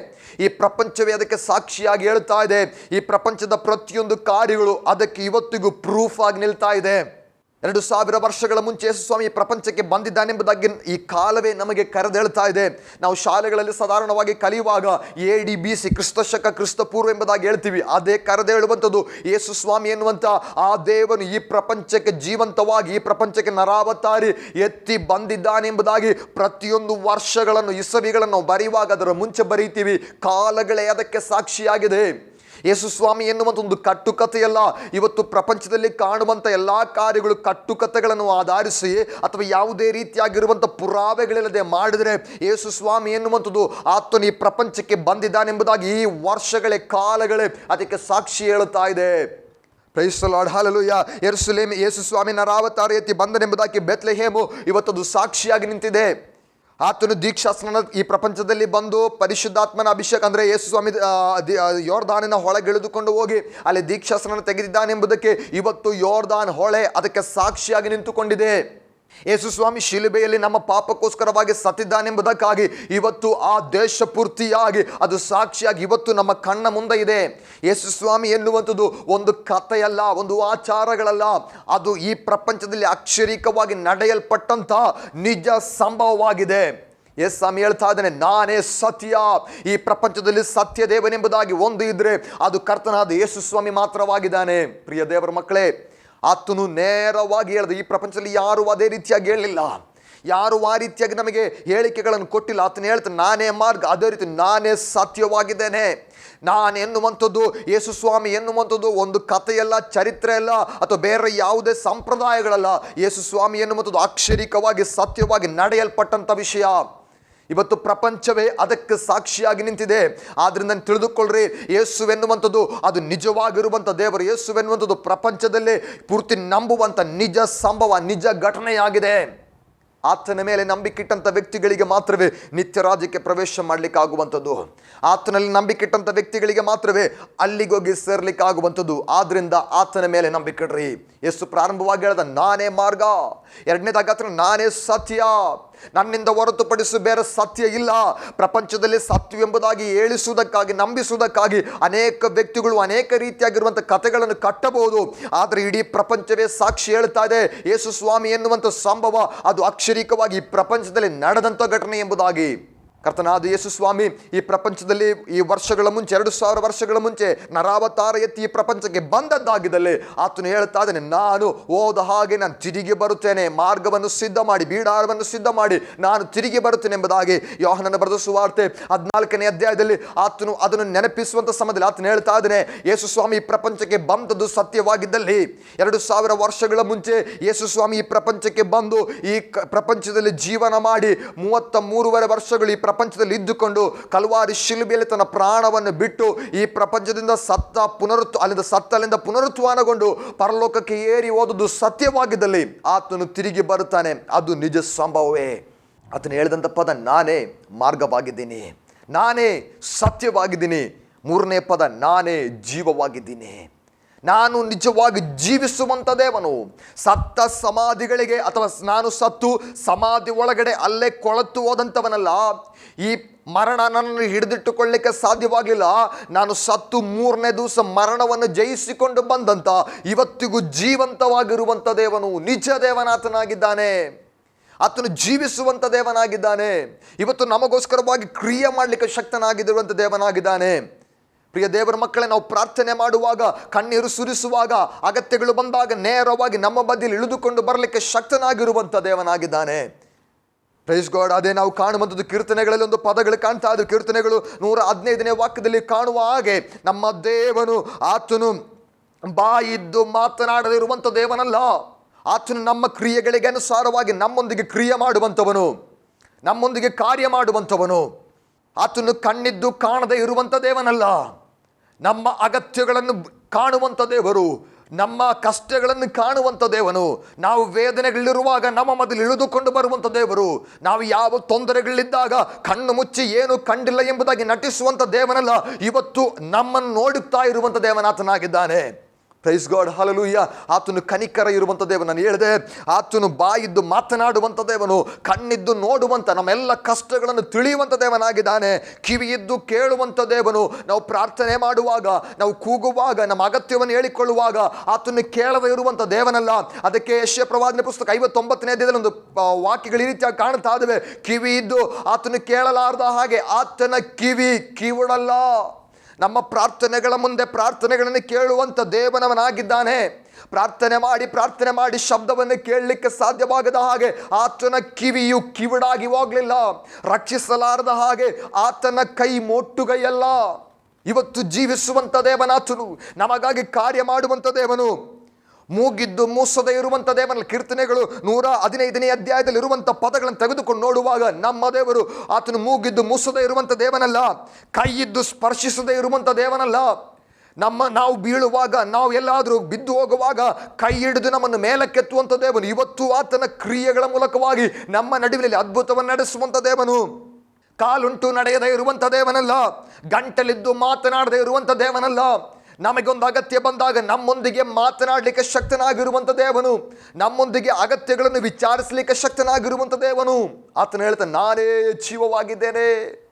ಈ ಪ್ರಪಂಚವೇ ಅದಕ್ಕೆ ಸಾಕ್ಷಿಯಾಗಿ ಹೇಳ್ತಾ ಇದೆ. ಈ ಪ್ರಪಂಚದ ಪ್ರತಿಯೊಂದು ಕಾರ್ಯಗಳು ಅದಕ್ಕೆ ಇವತ್ತಿಗೂ ಪ್ರೂಫ್ ಆಗಿ ನಿಲ್ತಾ ಇದೆ. ಎರಡು ಸಾವಿರ ವರ್ಷಗಳ ಮುಂಚೆ ಯೇಸು ಸ್ವಾಮಿ ಈ ಪ್ರಪಂಚಕ್ಕೆ ಬಂದಿದ್ದಾನೆಂಬುದಾಗಿ ಈ ಕಾಲವೇ ನಮಗೆ ಕರೆದೇಳ್ತಾ ಇದೆ. ನಾವು ಶಾಲೆಗಳಲ್ಲಿ ಸಾಧಾರಣವಾಗಿ ಕಲಿಯುವಾಗ ಎ ಡಿ ಬಿ ಸಿ, ಕ್ರಿಸ್ತಶಕ ಕ್ರಿಸ್ತ ಪೂರ್ವ ಎಂಬುದಾಗಿ ಹೇಳ್ತೀವಿ. ಅದೇ ಕರೆದೇಳುವಂಥದ್ದು ಯೇಸು ಸ್ವಾಮಿ ಎನ್ನುವಂಥ ಆ ದೇವನು ಈ ಪ್ರಪಂಚಕ್ಕೆ ಜೀವಂತವಾಗಿ, ಈ ಪ್ರಪಂಚಕ್ಕೆ ನರಾವತಾರಿ ಎತ್ತಿ ಬಂದಿದ್ದಾನೆ ಎಂಬುದಾಗಿ ಪ್ರತಿಯೊಂದು ವರ್ಷಗಳನ್ನು, ಇಸವಿಗಳನ್ನು ಬರೆಯುವಾಗ ಅದರ ಮುಂಚೆ ಬರೀತೀವಿ. ಕಾಲಗಳೇ ಅದಕ್ಕೆ ಸಾಕ್ಷಿಯಾಗಿದೆ. ಯೇಸು ಸ್ವಾಮಿ ಎನ್ನುವಂಥ ಒಂದು ಕಟ್ಟುಕತೆಯಲ್ಲ ಇವತ್ತು ಪ್ರಪಂಚದಲ್ಲಿ ಕಾಣುವಂಥ ಎಲ್ಲ ಕಾರ್ಯಗಳು ಕಟ್ಟುಕತೆಗಳನ್ನು ಆಧರಿಸಿ ಅಥವಾ ಯಾವುದೇ ರೀತಿಯಾಗಿರುವಂಥ ಪುರಾವೆಗಳಿಲ್ಲದೆ ಮಾಡಿದರೆ ಯೇಸು ಸ್ವಾಮಿ ಎನ್ನುವಂಥದ್ದು ಆತನು ಈ ಪ್ರಪಂಚಕ್ಕೆ ಬಂದಿದ್ದಾನೆಂಬುದಾಗಿ ಈ ವರ್ಷಗಳೇ, ಕಾಲಗಳೇ ಅದಕ್ಕೆ ಸಾಕ್ಷಿ ಹೇಳುತ್ತಾ ಇದೆ. ಪ್ರೈಸ್ ಲಾರ್ಡ್ ಯಾ ಎರಸುಲೇಮಿ ಯೇಸು ಸ್ವಾಮಿ ನರಾವತಾರ ಎತ್ತಿ ಬಂದನೆಂಬುದಾಗಿ ಬೆತ್ಲೆಹೇಮು ಇವತ್ತದು ಸಾಕ್ಷಿಯಾಗಿ ನಿಂತಿದೆ. ಆತನು ದೀಕ್ಷಾಸ್ನಾನ ಈ ಪ್ರಪಂಚದಲ್ಲಿ ಬಂದು ಪರಿಶುದ್ಧಾತ್ಮನ ಅಭಿಷೇಕ, ಅಂದರೆ ಯೇಸು ಸ್ವಾಮಿ ಯೋರ್ದಾನಿನ ಹೊಳೆಗಿಳಿದುಕೊಂಡು ಹೋಗಿ ಅಲ್ಲಿ ದೀಕ್ಷಾಸ್ನಾನ ತೆಗೆದಿದ್ದಾನೆಂಬುದಕ್ಕೆ ಇವತ್ತು ಯೋರ್ದಾನ್ ಹೊಳೆ ಅದಕ್ಕೆ ಸಾಕ್ಷಿಯಾಗಿ ನಿಂತುಕೊಂಡಿದೆ. ಯೇಸು ಸ್ವಾಮಿ ಶಿಲುಬೆಯಲ್ಲಿ ನಮ್ಮ ಪಾಪಕ್ಕೋಸ್ಕರವಾಗಿ ಸತ್ತಿದ್ದಾನೆಂಬುದಕ್ಕಾಗಿ ಇವತ್ತು ಆ ದೇಶ ಪೂರ್ತಿಯಾಗಿ ಅದು ಸಾಕ್ಷಿಯಾಗಿ ಇವತ್ತು ನಮ್ಮ ಕಣ್ಣ ಮುಂದೆ ಇದೆ. ಯೇಸು ಸ್ವಾಮಿ ಎನ್ನುವಂಥದ್ದು ಒಂದು ಕಥೆಯಲ್ಲ, ಒಂದು ಆಚಾರಗಳಲ್ಲ. ಅದು ಈ ಪ್ರಪಂಚದಲ್ಲಿ ಅಕ್ಷರಿಕವಾಗಿ ನಡೆಯಲ್ಪಟ್ಟಂತ ನಿಜ ಸಂಭವವಾಗಿದೆ. ಎಸ್ ಸ್ವಾಮಿ ಹೇಳ್ತಾ ಇದ್ದಾನೆ, ನಾನೇ ಸತ್ಯ. ಈ ಪ್ರಪಂಚದಲ್ಲಿ ಸತ್ಯ ದೇವನೆಂಬುದಾಗಿ ಒಂದು ಇದ್ರೆ ಅದು ಕರ್ತನಾದ ಯೇಸು ಸ್ವಾಮಿ ಮಾತ್ರವಾಗಿದ್ದಾನೆ. ಪ್ರಿಯ ದೇವರ ಮಕ್ಕಳೇ ಆತನು ನೇರವಾಗಿ ಹೇಳಿದ, ಈ ಪ್ರಪಂಚದಲ್ಲಿ ಯಾರು ಅದೇ ರೀತಿಯಾಗಿ ಹೇಳಲಿಲ್ಲ. ಯಾರು ಆ ರೀತಿಯಾಗಿ ನಮಗೆ ಹೇಳಿಕೆಗಳನ್ನು ಕೊಟ್ಟಿಲ್ಲ. ಆತನು ಹೇಳ್ತಾನೆ, ನಾನೇ ಮಾರ್ಗ, ಅದೇ ರೀತಿ ನಾನೇ ಸತ್ಯವಾಗಿದ್ದೇನೆ ನಾನು ಎನ್ನುವಂಥದ್ದು, ಯೇಸು ಸ್ವಾಮಿ ಎನ್ನುವಂಥದ್ದು ಒಂದು ಕಥೆಯಲ್ಲ, ಚರಿತ್ರೆ ಅಲ್ಲ, ಅಥವಾ ಬೇರೆ ಯಾವುದೇ ಸಂಪ್ರದಾಯಗಳಲ್ಲ. ಯೇಸು ಸ್ವಾಮಿ ಎನ್ನುವಂಥದ್ದು ಅಕ್ಷರಿಕವಾಗಿ ಸತ್ಯವಾಗಿ ನಡೆಯಲ್ಪಟ್ಟಂಥ ವಿಷಯ. ಇವತ್ತು ಪ್ರಪಂಚವೇ ಅದಕ್ಕೆ ಸಾಕ್ಷಿಯಾಗಿ ನಿಂತಿದೆ. ಆದ್ರಿಂದ ತಿಳಿದುಕೊಳ್ಳ್ರಿ, ಯೇಸುವೆನ್ನುವಂಥದ್ದು ಅದು ನಿಜವಾಗಿರುವಂಥ ದೇವರು, ಯೇಸುವೆನ್ನುವಂಥದ್ದು ಪ್ರಪಂಚದಲ್ಲೇ ಪೂರ್ತಿ ನಂಬುವಂಥ ನಿಜ ಸಂಭವ, ನಿಜ ಘಟನೆಯಾಗಿದೆ. ಆತನ ಮೇಲೆ ನಂಬಿಕಿಟ್ಟಂಥ ವ್ಯಕ್ತಿಗಳಿಗೆ ಮಾತ್ರವೇ ನಿತ್ಯ ರಾಜ್ಯಕ್ಕೆ ಪ್ರವೇಶ ಮಾಡಲಿಕ್ಕೆ ಆಗುವಂಥದ್ದು ಆತನಲ್ಲಿ ನಂಬಿಕೆಟ್ಟಂಥ ವ್ಯಕ್ತಿಗಳಿಗೆ ಮಾತ್ರವೇ ಅಲ್ಲಿಗೋಗಿ ಸೇರ್ಲಿಕ್ಕಾಗುವಂಥದ್ದು. ಆದ್ರಿಂದ ಆತನ ಮೇಲೆ ನಂಬಿಕೆಡ್ರಿ ಎಷ್ಟು ಪ್ರಾರಂಭವಾಗಿ ಹೇಳ್ದ, ನಾನೇ ಮಾರ್ಗ. ಎರಡನೇದಾಗ ಆತನ, ನಾನೇ ಸತ್ಯ. ನನ್ನಿಂದ ಹೊರತುಪಡಿಸಿ ಬೇರೆ ಸತ್ಯ ಇಲ್ಲ. ಪ್ರಪಂಚದಲ್ಲಿ ಸತ್ಯವೆಂಬುದಾಗಿ ಹೇಳಿಸುವುದಕ್ಕಾಗಿ, ನಂಬಿಸುವುದಕ್ಕಾಗಿ ಅನೇಕ ವ್ಯಕ್ತಿಗಳು ಅನೇಕ ರೀತಿಯಾಗಿರುವಂಥ ಕಥೆಗಳನ್ನು ಕಟ್ಟಬಹುದು. ಆದರೆ ಇಡೀ ಪ್ರಪಂಚವೇ ಸಾಕ್ಷಿ ಹೇಳ್ತಾ ಇದೆ, ಯೇಸು ಸ್ವಾಮಿ ಎನ್ನುವಂಥ ಸಂಭವ ಅದು ಅಕ್ಷರಿಕವಾಗಿ ಪ್ರಪಂಚದಲ್ಲಿ ನಡೆದಂಥ ಘಟನೆ ಎಂಬುದಾಗಿ. ಕರ್ತನಾದ ಯೇಸು ಸ್ವಾಮಿ, ಈ ಪ್ರಪಂಚದಲ್ಲಿ ಈ ವರ್ಷಗಳ ಮುಂಚೆ, ಎರಡು ಸಾವಿರ ವರ್ಷಗಳ ಮುಂಚೆ ನರಾವತಾರ ಎತ್ತಿ ಈ ಪ್ರಪಂಚಕ್ಕೆ ಬಂದದ್ದಾಗಿದ್ದಲ್ಲಿ ಆತನು ಹೇಳ್ತಾ ಇದ್ದಾನೆ, ನಾನು ಹೋದ ಹಾಗೆ ನಾನು ತಿರುಗಿ ಬರುತ್ತೇನೆ, ಮಾರ್ಗವನ್ನು ಸಿದ್ಧ ಮಾಡಿ, ಬೀಡಾರವನ್ನು ಸಿದ್ಧ ಮಾಡಿ ನಾನು ತಿರುಗಿ ಬರುತ್ತೇನೆ ಎಂಬುದಾಗಿ ಯೋಹನನ ಬರೆದ ಸುವಾರ್ತೆ ಹದಿನಾಲ್ಕನೇ ಅಧ್ಯಾಯದಲ್ಲಿ ಆತನು ಅದನ್ನು ನೆನಪಿಸುವಂಥ ಸಮಯದಲ್ಲಿ ಆತನು ಹೇಳ್ತಾ ಇದ್ದಾನೆ, ಯೇಸು ಸ್ವಾಮಿ, ಈ ಪ್ರಪಂಚಕ್ಕೆ ಬಂದದ್ದು ಸತ್ಯವಾಗಿದ್ದಲ್ಲಿ, ಎರಡು ಸಾವಿರ ವರ್ಷಗಳ ಮುಂಚೆ ಯೇಸು ಸ್ವಾಮಿ ಈ ಪ್ರಪಂಚಕ್ಕೆ ಬಂದು ಈ ಪ್ರಪಂಚದಲ್ಲಿ ಜೀವನ ಮಾಡಿ ಮೂವತ್ತ ಮೂರುವರೆ ವರ್ಷಗಳು ಈ ಪ್ರಪಂಚದಲ್ಲಿ ಇದ್ದುಕೊಂಡು ಕಲ್ವಾರಿ ಶಿಲುಬೆಯಲ್ಲಿ ತನ್ನ ಪ್ರಾಣವನ್ನು ಬಿಟ್ಟು ಈ ಪ್ರಪಂಚದಿಂದ ಸತ್ತ ಪುನರುತ್, ಅಲ್ಲಿಂದ ಸತ್ತಲ್ಲಿಂದ ಪುನರುತ್ವಾನಗೊಂಡು ಪರಲೋಕಕ್ಕೆ ಏರಿ ಹೋದದ್ದು ಸತ್ಯವಾಗಿದ್ದಲ್ಲಿ ಆತನು ತಿರುಗಿ ಬರುತ್ತಾನೆ. ಅದು ನಿಜ ಸಂಭವವೇ. ಅದನ್ನು ಹೇಳಿದಂಥ ಪದ ನಾನೇ, ಮಾರ್ಗವಾಗಿದ್ದೀನಿ. ನಾನೇ ಸತ್ಯವಾಗಿದ್ದೀನಿ. ಮೂರನೇ ಪದ ನಾನೇ, ಜೀವವಾಗಿದ್ದೀನಿ. ನಾನು ನಿಜವಾಗಿ ಜೀವಿಸುವಂಥ ದೇವನು. ಸತ್ತ ಸಮಾಧಿಗಳಿಗೆ ಅಥವಾ ನಾನು ಸತ್ತು ಸಮಾಧಿ ಒಳಗಡೆ ಅಲ್ಲೇ ಕೊಳತು ಹೋದಂಥವನಲ್ಲ. ಈ ಮರಣ ನನ್ನನ್ನು ಹಿಡಿದಿಟ್ಟುಕೊಳ್ಳಿಕ್ಕೆ ಸಾಧ್ಯವಾಗಿಲ್ಲ. ನಾನು ಸತ್ತು ಮೂರನೇ ದಿವಸ ಮರಣವನ್ನು ಜಯಿಸಿಕೊಂಡು ಬಂದಂಥ ಇವತ್ತಿಗೂ ಜೀವಂತವಾಗಿರುವಂಥ ದೇವನು ನಿಜ ದೇವನಾಥನಾಗಿದ್ದಾನೆ. ಆತನು ಜೀವಿಸುವಂಥ ದೇವನಾಗಿದ್ದಾನೆ. ಇವತ್ತು ನಮಗೋಸ್ಕರವಾಗಿ ಕ್ರಿಯೆ ಮಾಡಲಿಕ್ಕೆ ಶಕ್ತನಾಗಿರುವಂಥ ದೇವನಾಗಿದ್ದಾನೆ. ಪ್ರಿಯ ದೇವರ ಮಕ್ಕಳೇ, ನಾವು ಪ್ರಾರ್ಥನೆ ಮಾಡುವಾಗ, ಕಣ್ಣೀರು ಸುರಿಸುವಾಗ, ಅಗತ್ಯಗಳು ಬಂದಾಗ ನೇರವಾಗಿ ನಮ್ಮ ಬದಿಯಲ್ಲಿ ಇಳಿದುಕೊಂಡು ಬರಲಿಕ್ಕೆ ಶಕ್ತನಾಗಿರುವಂಥ ದೇವನಾಗಿದ್ದಾನೆ. ಪ್ರೈಸ್ ಗಾಡ್ ಅದೇ ನಾವು ಕಾಣುವಂಥದ್ದು ಕೀರ್ತನೆಗಳಲ್ಲಿ ಒಂದು ಪದಗಳು ಕಾಣ್ತಾ ಇದ್ದು ಕೀರ್ತನೆಗಳು ನೂರ ಹದಿನೈದನೇ ವಾಕ್ಯದಲ್ಲಿ ಕಾಣುವ ಹಾಗೆ, ನಮ್ಮ ದೇವನು ಆತನು ಬಾಯಿದ್ದು ಮಾತನಾಡದಿರುವಂಥ ದೇವನಲ್ಲ. ಆತನು ನಮ್ಮ ಕ್ರಿಯೆಗಳಿಗೆ ಅನುಸಾರವಾಗಿ ನಮ್ಮೊಂದಿಗೆ ಕ್ರಿಯೆ ಮಾಡುವಂಥವನು, ನಮ್ಮೊಂದಿಗೆ ಕಾರ್ಯ ಮಾಡುವಂಥವನು. ಆತನು ಕಣ್ಣಿದ್ದು ಕಾಣದೇ ಇರುವಂಥ ದೇವನಲ್ಲ. ನಮ್ಮ ಅಗತ್ಯಗಳನ್ನು ಕಾಣುವಂಥ ದೇವರು, ನಮ್ಮ ಕಷ್ಟಗಳನ್ನು ಕಾಣುವಂಥ ದೇವನು. ನಾವು ವೇದನೆಗಳಿರುವಾಗ ನಮ್ಮ ಮೊದಲು ಇಳಿದುಕೊಂಡು ಬರುವಂಥ ದೇವರು. ನಾವು ಯಾವ ತೊಂದರೆಗಳಿದ್ದಾಗ ಕಣ್ಣು ಮುಚ್ಚಿ ಏನು ಕಂಡಿಲ್ಲ ಎಂಬುದಾಗಿ ನಟಿಸುವಂಥ ದೇವನಲ್ಲ, ಇವತ್ತು ನಮ್ಮನ್ನು ನೋಡುತ್ತಾ ಇರುವಂಥ ದೇವನಾಥನಾಗಿದ್ದಾನೆ. ಪ್ರೈಸ್ ಗಾಡ್ ಹಲಲುಯ್ಯ ಆತನು ಕನಿಕರ ಇರುವಂಥ ದೇವ ನಾನು ಹೇಳಿದೆ, ಆತನು ಬಾಯಿದ್ದು ಮಾತನಾಡುವಂಥ ದೇವನು, ಕಣ್ಣಿದ್ದು ನೋಡುವಂಥ ನಮ್ಮೆಲ್ಲ ಕಷ್ಟಗಳನ್ನು ತಿಳಿಯುವಂಥ ದೇವನಾಗಿದ್ದಾನೆ. ಕಿವಿಯಿದ್ದು ಕೇಳುವಂಥ ದೇವನು. ನಾವು ಪ್ರಾರ್ಥನೆ ಮಾಡುವಾಗ, ನಾವು ಕೂಗುವಾಗ, ನಮ್ಮ ಅಗತ್ಯವನ್ನು ಹೇಳಿಕೊಳ್ಳುವಾಗ ಆತನು ಕೇಳದ ಇರುವಂಥ ದೇವನಲ್ಲ. ಅದಕ್ಕೆ ಯಶ್ಯ ಪ್ರವಾದನೆ ಪುಸ್ತಕ ಐವತ್ತೊಂಬತ್ತನೇ ದಿನದಲ್ಲಿ ಒಂದು ವಾಕ್ಯಗಳು ಈ ರೀತಿಯಾಗಿ ಕಾಣ್ತಾ ಇದ್ದಾವೆ. ಕಿವಿ ಇದ್ದು ಆತನು ಕೇಳಲಾರದ ಹಾಗೆ ಆತನ ಕಿವಿ ಕಿವುಡಲ್ಲ ನಮ್ಮ ಪ್ರಾರ್ಥನೆಗಳ ಮುಂದೆ ಪ್ರಾರ್ಥನೆಗಳನ್ನು ಕೇಳುವಂಥ ದೇವನವನಾಗಿದ್ದಾನೆ. ಪ್ರಾರ್ಥನೆ ಮಾಡಿ ಪ್ರಾರ್ಥನೆ ಮಾಡಿ ಶಬ್ದವನ್ನು ಕೇಳಲಿಕ್ಕೆ ಸಾಧ್ಯವಾಗದ ಹಾಗೆ ಆತನ ಕಿವಿಯು ಕಿವಿಡಾಗಿ ಹೋಗಲಿಲ್ಲ. ರಕ್ಷಿಸಲಾರದ ಹಾಗೆ ಆತನ ಕೈ ಮೊಟ್ಟುಗೈಯಲ್ಲ. ಇವತ್ತು ಜೀವಿಸುವಂಥ ದೇವನಾಥನು, ನಮಗಾಗಿ ಕಾರ್ಯ ಮಾಡುವಂಥ ದೇವನು. ಮೂಗಿದ್ದು ಮೂಸದೆ ಇರುವಂಥ ದೇವನ ಕೀರ್ತನೆಗಳು ನೂರ ಹದಿನೈದನೇ ಅಧ್ಯಾಯದಲ್ಲಿ ಇರುವಂಥ ಪದಗಳನ್ನು ತೆಗೆದುಕೊಂಡು ನೋಡುವಾಗ ನಮ್ಮ ದೇವರು ಆತನು ಮೂಗಿದ್ದು ಮೂಸದೆ ಇರುವಂಥ ದೇವನಲ್ಲ, ಕೈಯಿದ್ದು ಸ್ಪರ್ಶಿಸದೇ ಇರುವಂಥ ದೇವನಲ್ಲ. ನಮ್ಮ ನಾವು ಬೀಳುವಾಗ, ನಾವು ಎಲ್ಲಾದರೂ ಬಿದ್ದು ಹೋಗುವಾಗ ಕೈ ಹಿಡಿದು ನಮ್ಮನ್ನು ಮೇಲಕ್ಕೆತ್ತುವಂಥ ದೇವನು. ಇವತ್ತು ಆತನ ಕ್ರಿಯೆಗಳ ಮೂಲಕವಾಗಿ ನಮ್ಮ ನಡುವಿನಲ್ಲಿ ಅದ್ಭುತವನ್ನು ನಡೆಸುವಂಥ ದೇವನು. ಕಾಲುಂಟು ನಡೆಯದೇ ಇರುವಂಥ ದೇವನಲ್ಲ, ಗಂಟಲಿದ್ದು ಮಾತನಾಡದೇ ಇರುವಂಥ ದೇವನಲ್ಲ. ನಮಗೊಂದು ಅಗತ್ಯ ಬಂದಾಗ ನಮ್ಮೊಂದಿಗೆ ಮಾತನಾಡಲಿಕ್ಕೆ ಶಕ್ತನಾಗಿರುವಂಥ ದೇವನು. ನಮ್ಮೊಂದಿಗೆ ಅಗತ್ಯಗಳನ್ನು ವಿಚಾರಿಸಲಿಕ್ಕೆ ಶಕ್ತನಾಗಿರುವಂಥ ದೇವನು. ಆತನು ಹೇಳ್ತಾನೆ ನಾನೇ ಜೀವವಾಗಿದ್ದೇನೆ.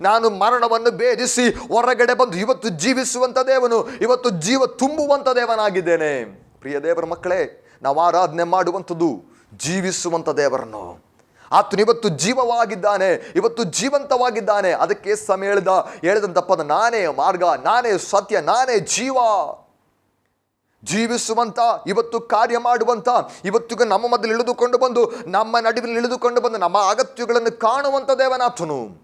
ನಾನು ಮರಣವನ್ನು ಭೇದಿಸಿ ಹೊರಗಡೆ ಬಂದು ಇವತ್ತು ಜೀವಿಸುವಂಥ ದೇವನು. ಇವತ್ತು ಜೀವ ತುಂಬುವಂಥ ದೇವನಾಗಿದ್ದೇನೆ. ಪ್ರಿಯ ದೇವರ ಮಕ್ಕಳೇ, ನಾವು ಆರಾಧನೆ ಮಾಡುವಂಥದ್ದು ಜೀವಿಸುವಂಥ ದೇವರನ್ನು. ಆತನು ಇವತ್ತು ಜೀವವಾಗಿದ್ದಾನೆ, ಇವತ್ತು ಜೀವಂತವಾಗಿದ್ದಾನೆ. ಅದಕ್ಕೆ ಸಮಯ ಹೇಳಿದ ಹೇಳಿದಂಥ ಪದ ನಾನೇ ಮಾರ್ಗ, ನಾನೇ ಸತ್ಯ, ನಾನೇ ಜೀವ. ಜೀವಿಸುವಂತ, ಇವತ್ತು ಕಾರ್ಯ ಮಾಡುವಂಥ ಇವತ್ತಿಗೂ ನಮ್ಮ ಮೊದಲು ಇಳಿದುಕೊಂಡು ಬಂದು, ನಮ್ಮ ನಡುವಿನಲ್ಲಿ ಇಳಿದುಕೊಂಡು ಬಂದು, ನಮ್ಮ ಅಗತ್ಯಗಳನ್ನು ಕಾಣುವಂಥ ದೇವನಾಥನು.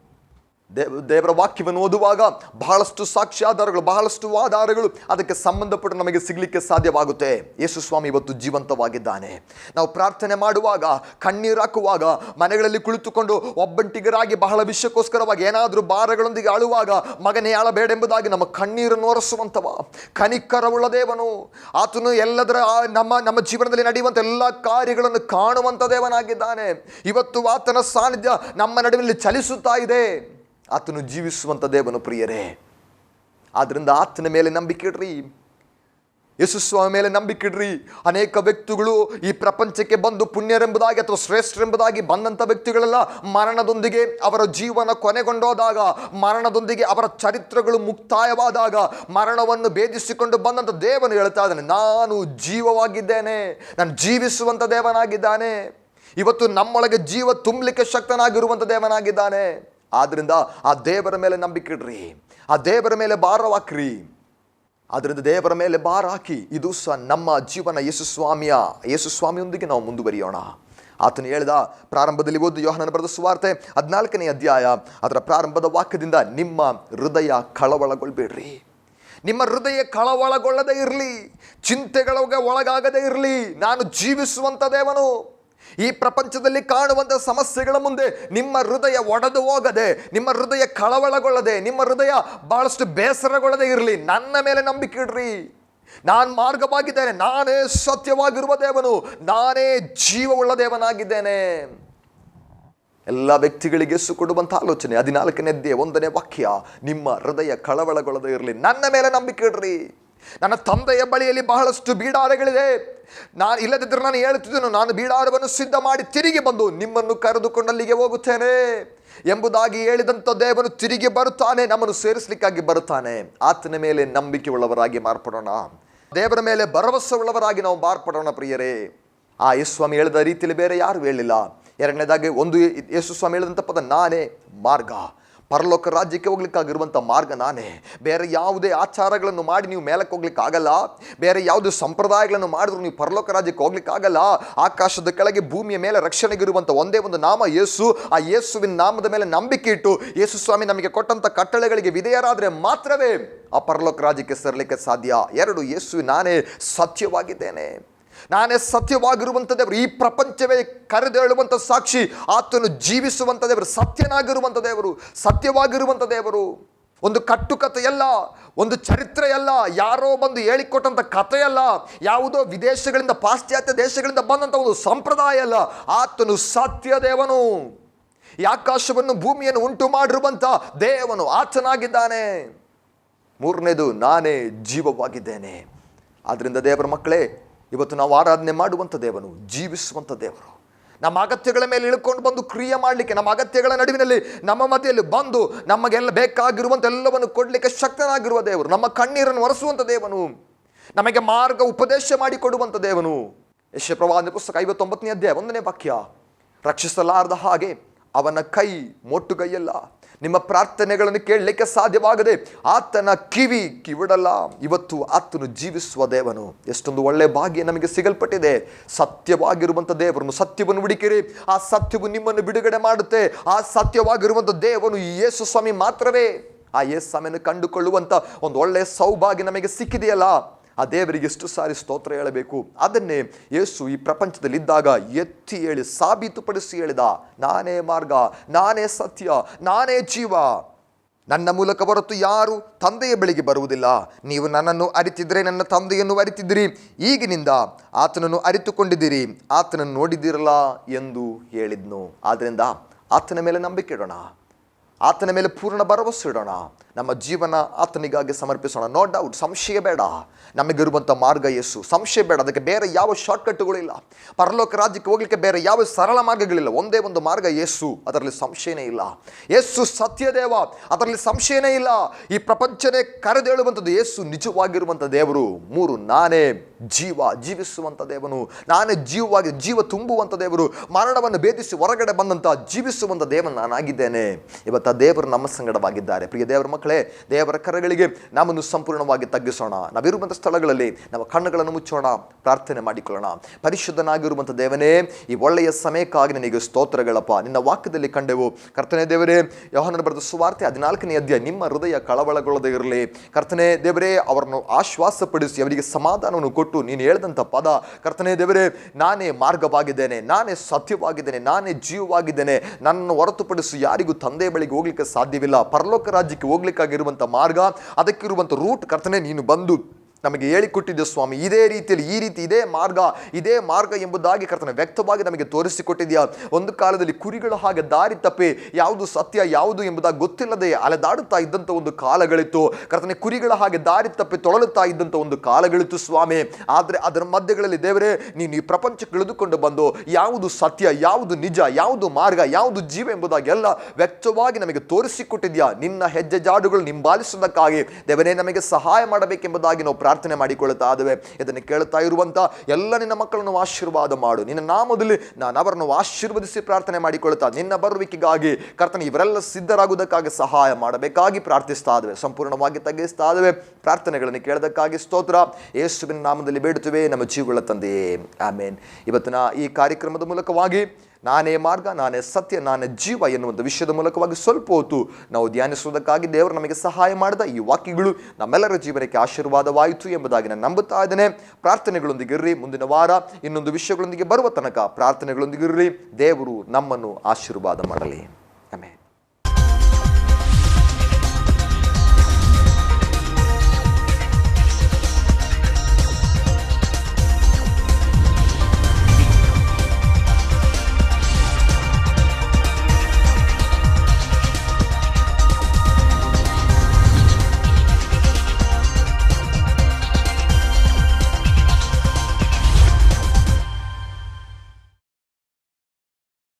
ದೇವ ದೇವರ ವಾಕ್ಯವನ್ನು ಓದುವಾಗ ಬಹಳಷ್ಟು ಸಾಕ್ಷ್ಯಾಧಾರಗಳು ಬಹಳಷ್ಟು ಆಧಾರಗಳು ಅದಕ್ಕೆ ಸಂಬಂಧಪಟ್ಟು ನಮಗೆ ಸಿಗಲಿಕ್ಕೆ ಸಾಧ್ಯವಾಗುತ್ತೆ. ಯೇಸು ಸ್ವಾಮಿ ಇವತ್ತು ಜೀವಂತವಾಗಿದ್ದಾನೆ. ನಾವು ಪ್ರಾರ್ಥನೆ ಮಾಡುವಾಗ, ಕಣ್ಣೀರು ಹಾಕುವಾಗ, ಮನೆಗಳಲ್ಲಿ ಕುಳಿತುಕೊಂಡು ಒಬ್ಬಂಟಿಗರಾಗಿ ಬಹಳ ವಿಷಯಕ್ಕೋಸ್ಕರವಾಗಿ ಏನಾದರೂ ಭಾರಗಳೊಂದಿಗೆ ಅಳುವಾಗ ಮಗನೇ ಆಳಬೇಡೆಂಬುದಾಗಿ ನಮ್ಮ ಕಣ್ಣೀರನ್ನು ಒರೆಸುವಂಥವ. ಕನಿಕರವುಳ್ಳ ದೇವನು. ಆತನು ಎಲ್ಲದರ ನಮ್ಮ ನಮ್ಮ ಜೀವನದಲ್ಲಿ ನಡೆಯುವಂಥ ಎಲ್ಲ ಕಾರ್ಯಗಳನ್ನು ಕಾಣುವಂಥ ದೇವನಾಗಿದ್ದಾನೆ. ಇವತ್ತು ಆತನ ಸಾನ್ನಿಧ್ಯ ನಮ್ಮ ನಡುವಿನಲ್ಲಿ ಚಲಿಸುತ್ತಾ ಇದೆ. ಆತನು ಜೀವಿಸುವಂಥ ದೇವನು ಪ್ರಿಯರೇ. ಆದ್ದರಿಂದ ಆತನ ಮೇಲೆ ನಂಬಿಕೆ ಇಡ್ರಿ. ಯಶಸ್ವಾಮಿ ಮೇಲೆ ನಂಬಿಕೆ ಇಡ್ರಿ. ಅನೇಕ ವ್ಯಕ್ತಿಗಳು ಈ ಪ್ರಪಂಚಕ್ಕೆ ಬಂದು ಪುಣ್ಯರೆಂಬುದಾಗಿ ಅಥವಾ ಶ್ರೇಷ್ಠರೆಂಬುದಾಗಿ ಬಂದಂಥ ವ್ಯಕ್ತಿಗಳೆಲ್ಲ, ಮರಣದೊಂದಿಗೆ ಅವರ ಜೀವನ ಕೊನೆಗೊಂಡೋದಾಗ, ಮರಣದೊಂದಿಗೆ ಅವರ ಚರಿತ್ರೆಗಳು ಮುಕ್ತಾಯವಾದಾಗ, ಮರಣವನ್ನು ಭೇದಿಸಿಕೊಂಡು ಬಂದಂಥ ದೇವನು ಹೇಳ್ತಾ ಇದ್ದಾನೆ, ನಾನು ಜೀವವಾಗಿದ್ದೇನೆ, ನಾನು ಜೀವಿಸುವಂಥ ದೇವನಾಗಿದ್ದಾನೆ. ಇವತ್ತು ನಮ್ಮೊಳಗೆ ಜೀವ ತುಂಬಲಿಕ್ಕೆ ಶಕ್ತನಾಗಿರುವಂಥ ದೇವನಾಗಿದ್ದಾನೆ. ಆದ್ರಿಂದ ಆ ದೇವರ ಮೇಲೆ ನಂಬಿಕೆ ಇಡ್ರಿ. ಆ ದೇವರ ಮೇಲೆ ಭಾರವಾಕ್ರಿ. ಅದರಿಂದ ದೇವರ ಮೇಲೆ ಭಾರ ಹಾಕಿ, ಇದು ಸಹ ನಮ್ಮ ಜೀವನ ಯೇಸುಸ್ವಾಮಿಯ ಯೇಸುಸ್ವಾಮಿಯೊಂದಿಗೆ ನಾವು ಮುಂದುವರಿಯೋಣ. ಆತನು ಹೇಳಿದ ಪ್ರಾರಂಭದಲ್ಲಿ ಓದು ಯೋಹನನ ಬರೆದ ಸುವಾರ್ತೆ ಹದಿನಾಲ್ಕನೇ ಅಧ್ಯಾಯ, ಅದರ ಪ್ರಾರಂಭದ ವಾಕ್ಯದಿಂದ ನಿಮ್ಮ ಹೃದಯ ಕಳವಳಗೊಳ್ಬೇಡ್ರಿ. ನಿಮ್ಮ ಹೃದಯ ಕಳವಳಗೊಳ್ಳದೇ ಇರಲಿ ಚಿಂತೆಗಳಿಗೆ ಒಳಗಾಗದೇ ಇರಲಿ, ನಾನು ಜೀವಿಸುವಂಥ ದೇವನು. ಈ ಪ್ರಪಂಚದಲ್ಲಿ ಕಾಣುವಂಥ ಸಮಸ್ಯೆಗಳ ಮುಂದೆ ನಿಮ್ಮ ಹೃದಯ ಒಡೆದು ಹೋಗದೆ, ನಿಮ್ಮ ಹೃದಯ ಕಳವಳಗೊಳ್ಳದೆ, ನಿಮ್ಮ ಹೃದಯ ಬಹಳಷ್ಟು ಬೇಸರಗೊಳ್ಳದೆ ಇರಲಿ. ನನ್ನ ಮೇಲೆ ನಂಬಿಕೆ ಇಡ್ರಿ. ನಾನು ಮಾರ್ಗವಾಗಿದ್ದೇನೆ. ನಾನೇ ಸತ್ಯವಾಗಿರುವ ದೇವನು. ನಾನೇ ಜೀವವುಳ್ಳ ದೇವನಾಗಿದ್ದೇನೆ. ಎಲ್ಲ ವ್ಯಕ್ತಿಗಳಿಗೆ ಸು ಕೊಡುವಂಥ ಆಲೋಚನೆ. ಹದಿನಾಲ್ಕನೇ ಅಧ್ಯಾಯ ಒಂದನೇ ವಾಕ್ಯ, ನಿಮ್ಮ ಹೃದಯ ಕಳವಳಗೊಳ್ಳದೆ ಇರಲಿ. ನನ್ನ ಮೇಲೆ ನಂಬಿಕೆ ಇಡ್ರಿ. ನನ್ನ ತಂದೆಯ ಬಳಿಯಲ್ಲಿ ಬಹಳಷ್ಟು ಬೀಡಾರಗಳಿದೆ. ನಾನು ಇಲ್ಲದಿದ್ದರೆ ನಾನು ಹೇಳುತ್ತಿದ್ದೇನೆ, ನಾನು ಬೀಡಾರವನ್ನು ಸಿದ್ಧ ಮಾಡಿ ತಿರುಗಿ ಬಂದು ನಿಮ್ಮನ್ನು ಕರೆದುಕೊಂಡು ಅಲ್ಲಿಗೆ ಹೋಗುತ್ತೇನೆ ಎಂಬುದಾಗಿ ಹೇಳಿದಂಥ ದೇವನು ತಿರುಗಿ ಬರುತ್ತಾನೆ, ನಮ್ಮನ್ನು ಸೇರಿಸಲಿಕ್ಕಾಗಿ ಬರುತ್ತಾನೆ. ಆತನ ಮೇಲೆ ನಂಬಿಕೆ ಉಳ್ಳವರಾಗಿ ಮಾರ್ಪಡೋಣ. ದೇವರ ಮೇಲೆ ಭರವಸೆ ಉಳ್ಳವರಾಗಿ ನಾವು ಮಾರ್ಪಡೋಣ ಪ್ರಿಯರೇ. ಆ ಯೇಸುಸ್ವಾಮಿ ಹೇಳಿದ ರೀತಿಯಲ್ಲಿ ಬೇರೆ ಯಾರು ಹೇಳಿಲ್ಲ. ಎರಡನೇದಾಗಿ, ಒಂದು ಯೇಸು ಸ್ವಾಮಿ ಹೇಳಿದಂಥ ಪದ ನಾನೇ, ಮಾರ್ಗ. ಪರಲೋಕ ರಾಜ್ಯಕ್ಕೆ ಹೋಗ್ಲಿಕ್ಕಾಗಿರುವಂಥ ಮಾರ್ಗ ನಾನೇ. ಬೇರೆ ಯಾವುದೇ ಆಚಾರಗಳನ್ನು ಮಾಡಿ ನೀವು ಮೇಲಕ್ಕೆ ಹೋಗ್ಲಿಕ್ಕಾಗಲ್ಲ. ಬೇರೆ ಯಾವುದೇ ಸಂಪ್ರದಾಯಗಳನ್ನು ಮಾಡಿದ್ರು ನೀವು ಪರಲೋಕ ರಾಜ್ಯಕ್ಕೆ ಹೋಗ್ಲಿಕ್ಕಾಗಲ್ಲ. ಆಕಾಶದ ಕೆಳಗೆ ಭೂಮಿಯ ಮೇಲೆ ರಕ್ಷಣೆಗಿರುವಂಥ ಒಂದೇ ಒಂದು ನಾಮ ಯೇಸು. ಆ ಯೇಸುವಿನ ನಾಮದ ಮೇಲೆ ನಂಬಿಕೆ ಇಟ್ಟು ಯೇಸು ಸ್ವಾಮಿ ನಮಗೆ ಕೊಟ್ಟಂಥ ಕಟ್ಟಳೆಗಳಿಗೆ ವಿಧೇಯರಾದರೆ ಮಾತ್ರವೇ ಆ ಪರಲೋಕ ರಾಜ್ಯಕ್ಕೆ ಸೇರಲಿಕ್ಕೆ ಸಾಧ್ಯ. ಎರಡು ಯೇಸು ನಾನೇ ಸತ್ಯವಾಗಿದ್ದೇನೆ. ನಾನೇ ಸತ್ಯವಾಗಿರುವಂಥ ದೇವರು. ಈ ಪ್ರಪಂಚವೇ ಕರೆದೇಳುವಂಥ ಸಾಕ್ಷಿ. ಆತನು ಜೀವಿಸುವಂಥ ದೇವರು ಸತ್ಯನಾಗಿರುವಂಥ ದೇವರು ಸತ್ಯವಾಗಿರುವಂಥ ದೇವರು. ಒಂದು ಕಟ್ಟುಕತೆಯಲ್ಲ ಒಂದು ಚರಿತ್ರೆಯಲ್ಲ ಯಾರೋ ಬಂದು ಹೇಳಿಕೊಟ್ಟಂಥ ಕಥೆಯಲ್ಲ ಯಾವುದೋ ವಿದೇಶಗಳಿಂದ, ಪಾಶ್ಚಾತ್ಯ ದೇಶಗಳಿಂದ ಬಂದಂಥ ಒಂದು ಸಂಪ್ರದಾಯ ಅಲ್ಲ. ಆತನು ಸತ್ಯ ದೇವನು. ಈ ಆಕಾಶವನ್ನು, ಭೂಮಿಯನ್ನು ಉಂಟು ಮಾಡಿರುವಂಥ ದೇವನು ಆತನಾಗಿದ್ದಾನೆ. ಮೂರನೇದು, ನಾನೇ ಜೀವವಾಗಿದ್ದೇನೆ. ಆದ್ದರಿಂದ ದೇವರ ಮಕ್ಕಳೇ ಇವತ್ತು ನಾವು ಆರಾಧನೆ ಮಾಡುವಂಥ ದೇವನು, ಜೀವಿಸುವಂಥ ದೇವರು. ನಮ್ಮ ಅಗತ್ಯಗಳ ಮೇಲೆ ಇಳ್ಕೊಂಡು ಬಂದು ಕ್ರಿಯೆ ಮಾಡಲಿಕ್ಕೆ, ನಮ್ಮ ಅಗತ್ಯಗಳ ನಡುವಿನಲ್ಲಿ, ನಮ್ಮ ಮತೆಯಲ್ಲಿ ಬಂದು ನಮಗೆಲ್ಲ ಬೇಕಾಗಿರುವಂಥ ಎಲ್ಲವನ್ನು ಕೊಡಲಿಕ್ಕೆ ಶಕ್ತನಾಗಿರುವ ದೇವರು, ನಮ್ಮ ಕಣ್ಣೀರನ್ನು ಒರೆಸುವಂಥ ದೇವನು, ನಮಗೆ ಮಾರ್ಗ ಉಪದೇಶ ಮಾಡಿಕೊಡುವಂಥ ದೇವನು. ಯಶ ಪ್ರವಾದ ಪುಸ್ತಕ ಐವತ್ತೊಂಬತ್ತನೇ ಅಧ್ಯಾಯ ಒಂದನೇ ವಾಕ್ಯ, ರಕ್ಷಿಸಲಾರದ ಹಾಗೆ ಅವನ ಕೈ ಮೊಟ್ಟುಗೈಯಲ್ಲ. ನಿಮ್ಮ ಪ್ರಾರ್ಥನೆಗಳನ್ನು ಕೇಳಲಿಕ್ಕೆ ಸಾಧ್ಯವಾಗದೆ ಆತನ ಕಿವಿ ಕಿವಿಡಲ್ಲ. ಇವತ್ತು ಆತನು ಜೀವಿಸುವ ದೇವನು. ಎಷ್ಟೊಂದು ಒಳ್ಳೆ ಭಾಗ್ಯ ನಮಗೆ ಸಿಗಲ್ಪಟ್ಟಿದೆ. ಸತ್ಯವಾಗಿರುವಂಥ ದೇವರನ್ನು ಸತ್ಯವನ್ನು ಹುಡುಕಿರಿ. ಆ ಸತ್ಯವು ನಿಮ್ಮನ್ನು ಬಿಡುಗಡೆ ಮಾಡುತ್ತೆ. ಆ ಸತ್ಯವಾಗಿರುವಂಥ ದೇವನು ಯೇಸು ಸ್ವಾಮಿ ಮಾತ್ರವೇ. ಆ ಯೇಸು ಸ್ವಾಮಿಯನ್ನು ಕಂಡುಕೊಳ್ಳುವಂಥ ಒಂದು ಒಳ್ಳೆಯ ಸೌಭಾಗ್ಯ ನಮಗೆ ಸಿಕ್ಕಿದೆಯಲ್ಲ. ಆ ದೇವರಿಗೆ ಎಷ್ಟು ಸಾರಿ ಸ್ತೋತ್ರ ಹೇಳಬೇಕು? ಅದನ್ನೇ ಯೇಸು ಈ ಪ್ರಪಂಚದಲ್ಲಿ ಇದ್ದಾಗ ಎತ್ತಿ ಹೇಳಿ, ಸಾಬೀತುಪಡಿಸಿ ಹೇಳಿದ, ನಾನೇ ಮಾರ್ಗ, ನಾನೇ ಸತ್ಯ, ನಾನೇ ಜೀವ. ನನ್ನ ಮೂಲಕ ಹೊರತು ಯಾರು ತಂದೆಯ ಬಳಿಗೆ ಬರುವುದಿಲ್ಲ. ನೀವು ನನ್ನನ್ನು ಅರಿತಿದ್ರೆ ನನ್ನ ತಂದೆಯನ್ನು ಅರಿತಿದ್ದೀರಿ. ಈಗಿನಿಂದ ಆತನನ್ನು ಅರಿತುಕೊಂಡಿದ್ದೀರಿ. ಆತನನ್ನು ನೋಡಿದಿರಲ್ಲ ಎಂದು ಹೇಳಿದ್ನು. ಆದ್ದರಿಂದ ಆತನ ಮೇಲೆ ನಂಬಿಕೆ ಇಡೋಣ. ಆತನ ಮೇಲೆ ಪೂರ್ಣ ಭರವಸೆ ಇಡೋಣ. ನಮ್ಮ ಜೀವನ ಆತನಿಗಾಗಿ ಸಮರ್ಪಿಸೋಣ. ನೋ ಡೌಟ್ ಸಂಶಯ ಬೇಡ. ನಮಗಿರುವಂಥ ಮಾರ್ಗ ಯೇಸು. ಸಂಶಯ ಬೇಡ. ಅದಕ್ಕೆ ಬೇರೆ ಯಾವ ಶಾರ್ಟ್ಕಟ್ಗಳಿಲ್ಲ ಪರಲೋಕ ರಾಜ್ಯಕ್ಕೆ ಹೋಗ್ಲಿಕ್ಕೆ ಬೇರೆ ಯಾವ ಸರಳ ಮಾರ್ಗಗಳಿಲ್ಲ. ಒಂದೇ ಒಂದು ಮಾರ್ಗ ಯೇಸು. ಅದರಲ್ಲಿ ಸಂಶಯನೇ ಇಲ್ಲ. ಯೇಸು ಸತ್ಯದೇವ. ಅದರಲ್ಲಿ ಸಂಶಯನೇ ಇಲ್ಲ. ಈ ಪ್ರಪಂಚನೇ ಕರೆದೇಳುವಂಥದ್ದು ಯೇಸು ನಿಜವಾಗಿರುವಂಥ ದೇವರು. ಮೂರು, ನಾನೇ ಜೀವ ಜೀವಿಸುವಂಥ ದೇವನು. ನಾನೇ ಜೀವವಾಗಿ ಜೀವ ತುಂಬುವಂಥ ದೇವರು. ಮರಣವನ್ನು ಭೇದಿಸಿ ಹೊರಗಡೆ ಬಂದಂಥ ಜೀವಿಸುವಂಥ ದೇವನು ನಾನಾಗಿದ್ದೇನೆ. ಇವತ್ತು ದೇವರು ನಮ್ಮ ಸಂಗಡವಾಗಿದ್ದಾರೆ. ಪ್ರಿಯ ದೇವರ ಮಕ್ಕಳೇ, ದೇವರ ಕರಗಳಿಗೆ ನಮ್ಮನ್ನು ಸಂಪೂರ್ಣವಾಗಿ ತಗ್ಗಿಸೋಣ. ನಾವಿರುವಂಥ ಸ್ಥಳಗಳಲ್ಲಿ ನಮ್ಮ ಕಣ್ಣುಗಳನ್ನು ಮುಚ್ಚೋಣ, ಪ್ರಾರ್ಥನೆ ಮಾಡಿಕೊಳ್ಳೋಣ. ಪರಿಶುದ್ಧನಾಗಿರುವಂಥ ದೇವನೇ, ಈ ಒಳ್ಳೆಯ ಸಮಯಕ್ಕಾಗಿ ನಿನಗೆ ಸ್ತೋತ್ರಗಳಪ್ಪ. ನಿನ್ನ ವಾಕ್ಯದಲ್ಲಿ ಕಂಡೆವು, ಕರ್ತನೆ ದೇವರೇ ಯೋಹನ ಬರೆದ ಸುವಾರ್ತೆ ಹದಿನಾಲ್ಕನೇ ಅಧ್ಯಾಯ, ನಿಮ್ಮ ಹೃದಯ ಕಳವಳಗೊಳ್ಳದೇ ಇರಲಿ. ಕರ್ತನೆ ದೇವರೇ, ಅವರನ್ನು ಆಶ್ವಾಸಪಡಿಸಿ ಅವರಿಗೆ ಸಮಾಧಾನವನ್ನು ಕೊಟ್ಟು ನೀನು ಹೇಳಿದಂಥ ಪದ, ಕರ್ತನೆ ದೇವರೇ, ನಾನೇ ಮಾರ್ಗವಾಗಿದ್ದೇನೆ, ನಾನೇ ಸತ್ಯವಾಗಿದ್ದೇನೆ, ನಾನೇ ಜೀವವಾಗಿದ್ದೇನೆ. ನನ್ನನ್ನು ಹೊರತುಪಡಿಸಿ ಯಾರಿಗೂ ತಂದೆ ಬಳಿಗೆ ಹೋಗ್ಲಿಕ್ಕೆ ಸಾಧ್ಯವಿಲ್ಲ. ಪರಲೋಕ ರಾಜ್ಯಕ್ಕೆ ಹೋಗ್ಲಿಕ್ಕಾಗಿರುವಂಥ ಮಾರ್ಗ ಅದಕ್ಕಿರುವಂಥ ರೂಟ್ ಕರ್ತನೆ ನೀನು ಬಂದು ನಮಗೆ ಹೇಳಿಕೊಟ್ಟಿದ್ದು ಸ್ವಾಮಿ, ಇದೇ ರೀತಿಯಲ್ಲಿ ಈ ರೀತಿ ಇದೇ ಮಾರ್ಗ ಇದೇ ಮಾರ್ಗ ಎಂಬುದಾಗಿ ಕರ್ತನೆ ವ್ಯಕ್ತವಾಗಿ ನಮಗೆ ತೋರಿಸಿಕೊಟ್ಟಿದೆಯಾ? ಒಂದು ಕಾಲದಲ್ಲಿ ಕುರಿಗಳ ಹಾಗೆ ದಾರಿ ತಪ್ಪಿ ಯಾವುದು ಸತ್ಯ, ಯಾವುದು ಎಂಬುದಾಗಿ ಗೊತ್ತಿಲ್ಲದೆ ಅಲೆದಾಡುತ್ತಾ ಇದ್ದಂಥ ಒಂದು ಕಾಲಗಳಿತ್ತು. ಕರ್ತನೆ, ಕುರಿಗಳ ಹಾಗೆ ದಾರಿ ತಪ್ಪಿ ತೊಳಲುತ್ತಾ ಇದ್ದಂಥ ಒಂದು ಕಾಲಗಳಿತ್ತು ಸ್ವಾಮಿ. ಆದರೆ ಅದರ ಮಧ್ಯಗಳಲ್ಲಿ ದೇವರೇ, ನೀನು ಈ ಪ್ರಪಂಚ ಇಳಿದುಕೊಂಡು ಬಂದು ಯಾವುದು ಸತ್ಯ, ಯಾವುದು ನಿಜ, ಯಾವುದು ಮಾರ್ಗ, ಯಾವುದು ಜೀವ ಎಂಬುದಾಗಿ ಎಲ್ಲ ವ್ಯಕ್ತವಾಗಿ ನಮಗೆ ತೋರಿಸಿಕೊಟ್ಟಿದ್ಯಾ? ನಿನ್ನ ಹೆಜ್ಜೆ ಜಾಡುಗಳು ನಿಂಬಾಲಿಸುವುದಕ್ಕಾಗಿ. ದೇವರೇ, ನಮಗೆ ಸಹಾಯ ಮಾಡಬೇಕೆಂಬುದಾಗಿ ನಾವು ಪ್ರಾರ್ಥನೆ ಮಾಡಿಕೊಳ್ಳುತ್ತಾ ಆದವೆ. ಇದನ್ನು ಕೇಳುತ್ತಾ ಇರುವಂಥ ಎಲ್ಲ ನಿನ್ನ ಮಕ್ಕಳನ್ನು ಆಶೀರ್ವಾದ ಮಾಡು. ನಿನ್ನ ನಾಮದಲ್ಲಿ ನಾನು ಅವರನ್ನು ಆಶೀರ್ವದಿಸಿ ಪ್ರಾರ್ಥನೆ ಮಾಡಿಕೊಳ್ಳುತ್ತಾ, ನಿನ್ನ ಬರುವಿಕೆಗಾಗಿ ಕರ್ತನೆ ಇವರೆಲ್ಲ ಸಿದ್ಧರಾಗುವುದಕ್ಕಾಗಿ ಸಹಾಯ ಮಾಡಬೇಕಾಗಿ ಪ್ರಾರ್ಥಿಸ್ತಾ ಇದ್ದೇವೆ ಸಂಪೂರ್ಣವಾಗಿ ತಗ್ಗಿಸ್ತಾ ಇದ್ದೇವೆ ಪ್ರಾರ್ಥನೆಗಳನ್ನು ಕೇಳೋದಕ್ಕಾಗಿ ಸ್ತೋತ್ರ. ಯೇಸುವಿನ ನಾಮದಲ್ಲಿ ಬೇಡುತ್ತೇವೆ. ನಮ್ಮ ಜೀವಗಳ ತಂದೆಯೇ. ಆಮೇನ್. ಇವತ್ತಿನ ಈ ಕಾರ್ಯಕ್ರಮದ ಮೂಲಕವಾಗಿ ನಾನೇ ಮಾರ್ಗ, ನಾನೇ ಸತ್ಯ, ನಾನೇ ಜೀವ ಎನ್ನುವಂಥ ವಿಷಯದ ಮೂಲಕವಾಗಿ ಸ್ವಲ್ಪ ಹೊತ್ತು ನಾವು ಧ್ಯಾನಿಸುವುದಕ್ಕಾಗಿ ದೇವರು ನಮಗೆ ಸಹಾಯ ಮಾಡಿದ ಈ ವಾಕ್ಯಗಳು ನಮ್ಮೆಲ್ಲರ ಜೀವನಕ್ಕೆ ಆಶೀರ್ವಾದವಾಯಿತು ಎಂಬುದಾಗಿ ನಾನು ನಂಬುತ್ತಾ ಇದ್ದೇನೆ. ಪ್ರಾರ್ಥನೆಗಳೊಂದಿಗೆ ಇರ್ರಿ. ಮುಂದಿನ ವಾರ ಇನ್ನೊಂದು ವಿಷಯಗಳೊಂದಿಗೆ ಬರುವ ತನಕ ಪ್ರಾರ್ಥನೆಗಳೊಂದಿಗೆ ಇರ್ರಿ. ದೇವರು ನಮ್ಮನ್ನು ಆಶೀರ್ವಾದ ಮಾಡಲಿ.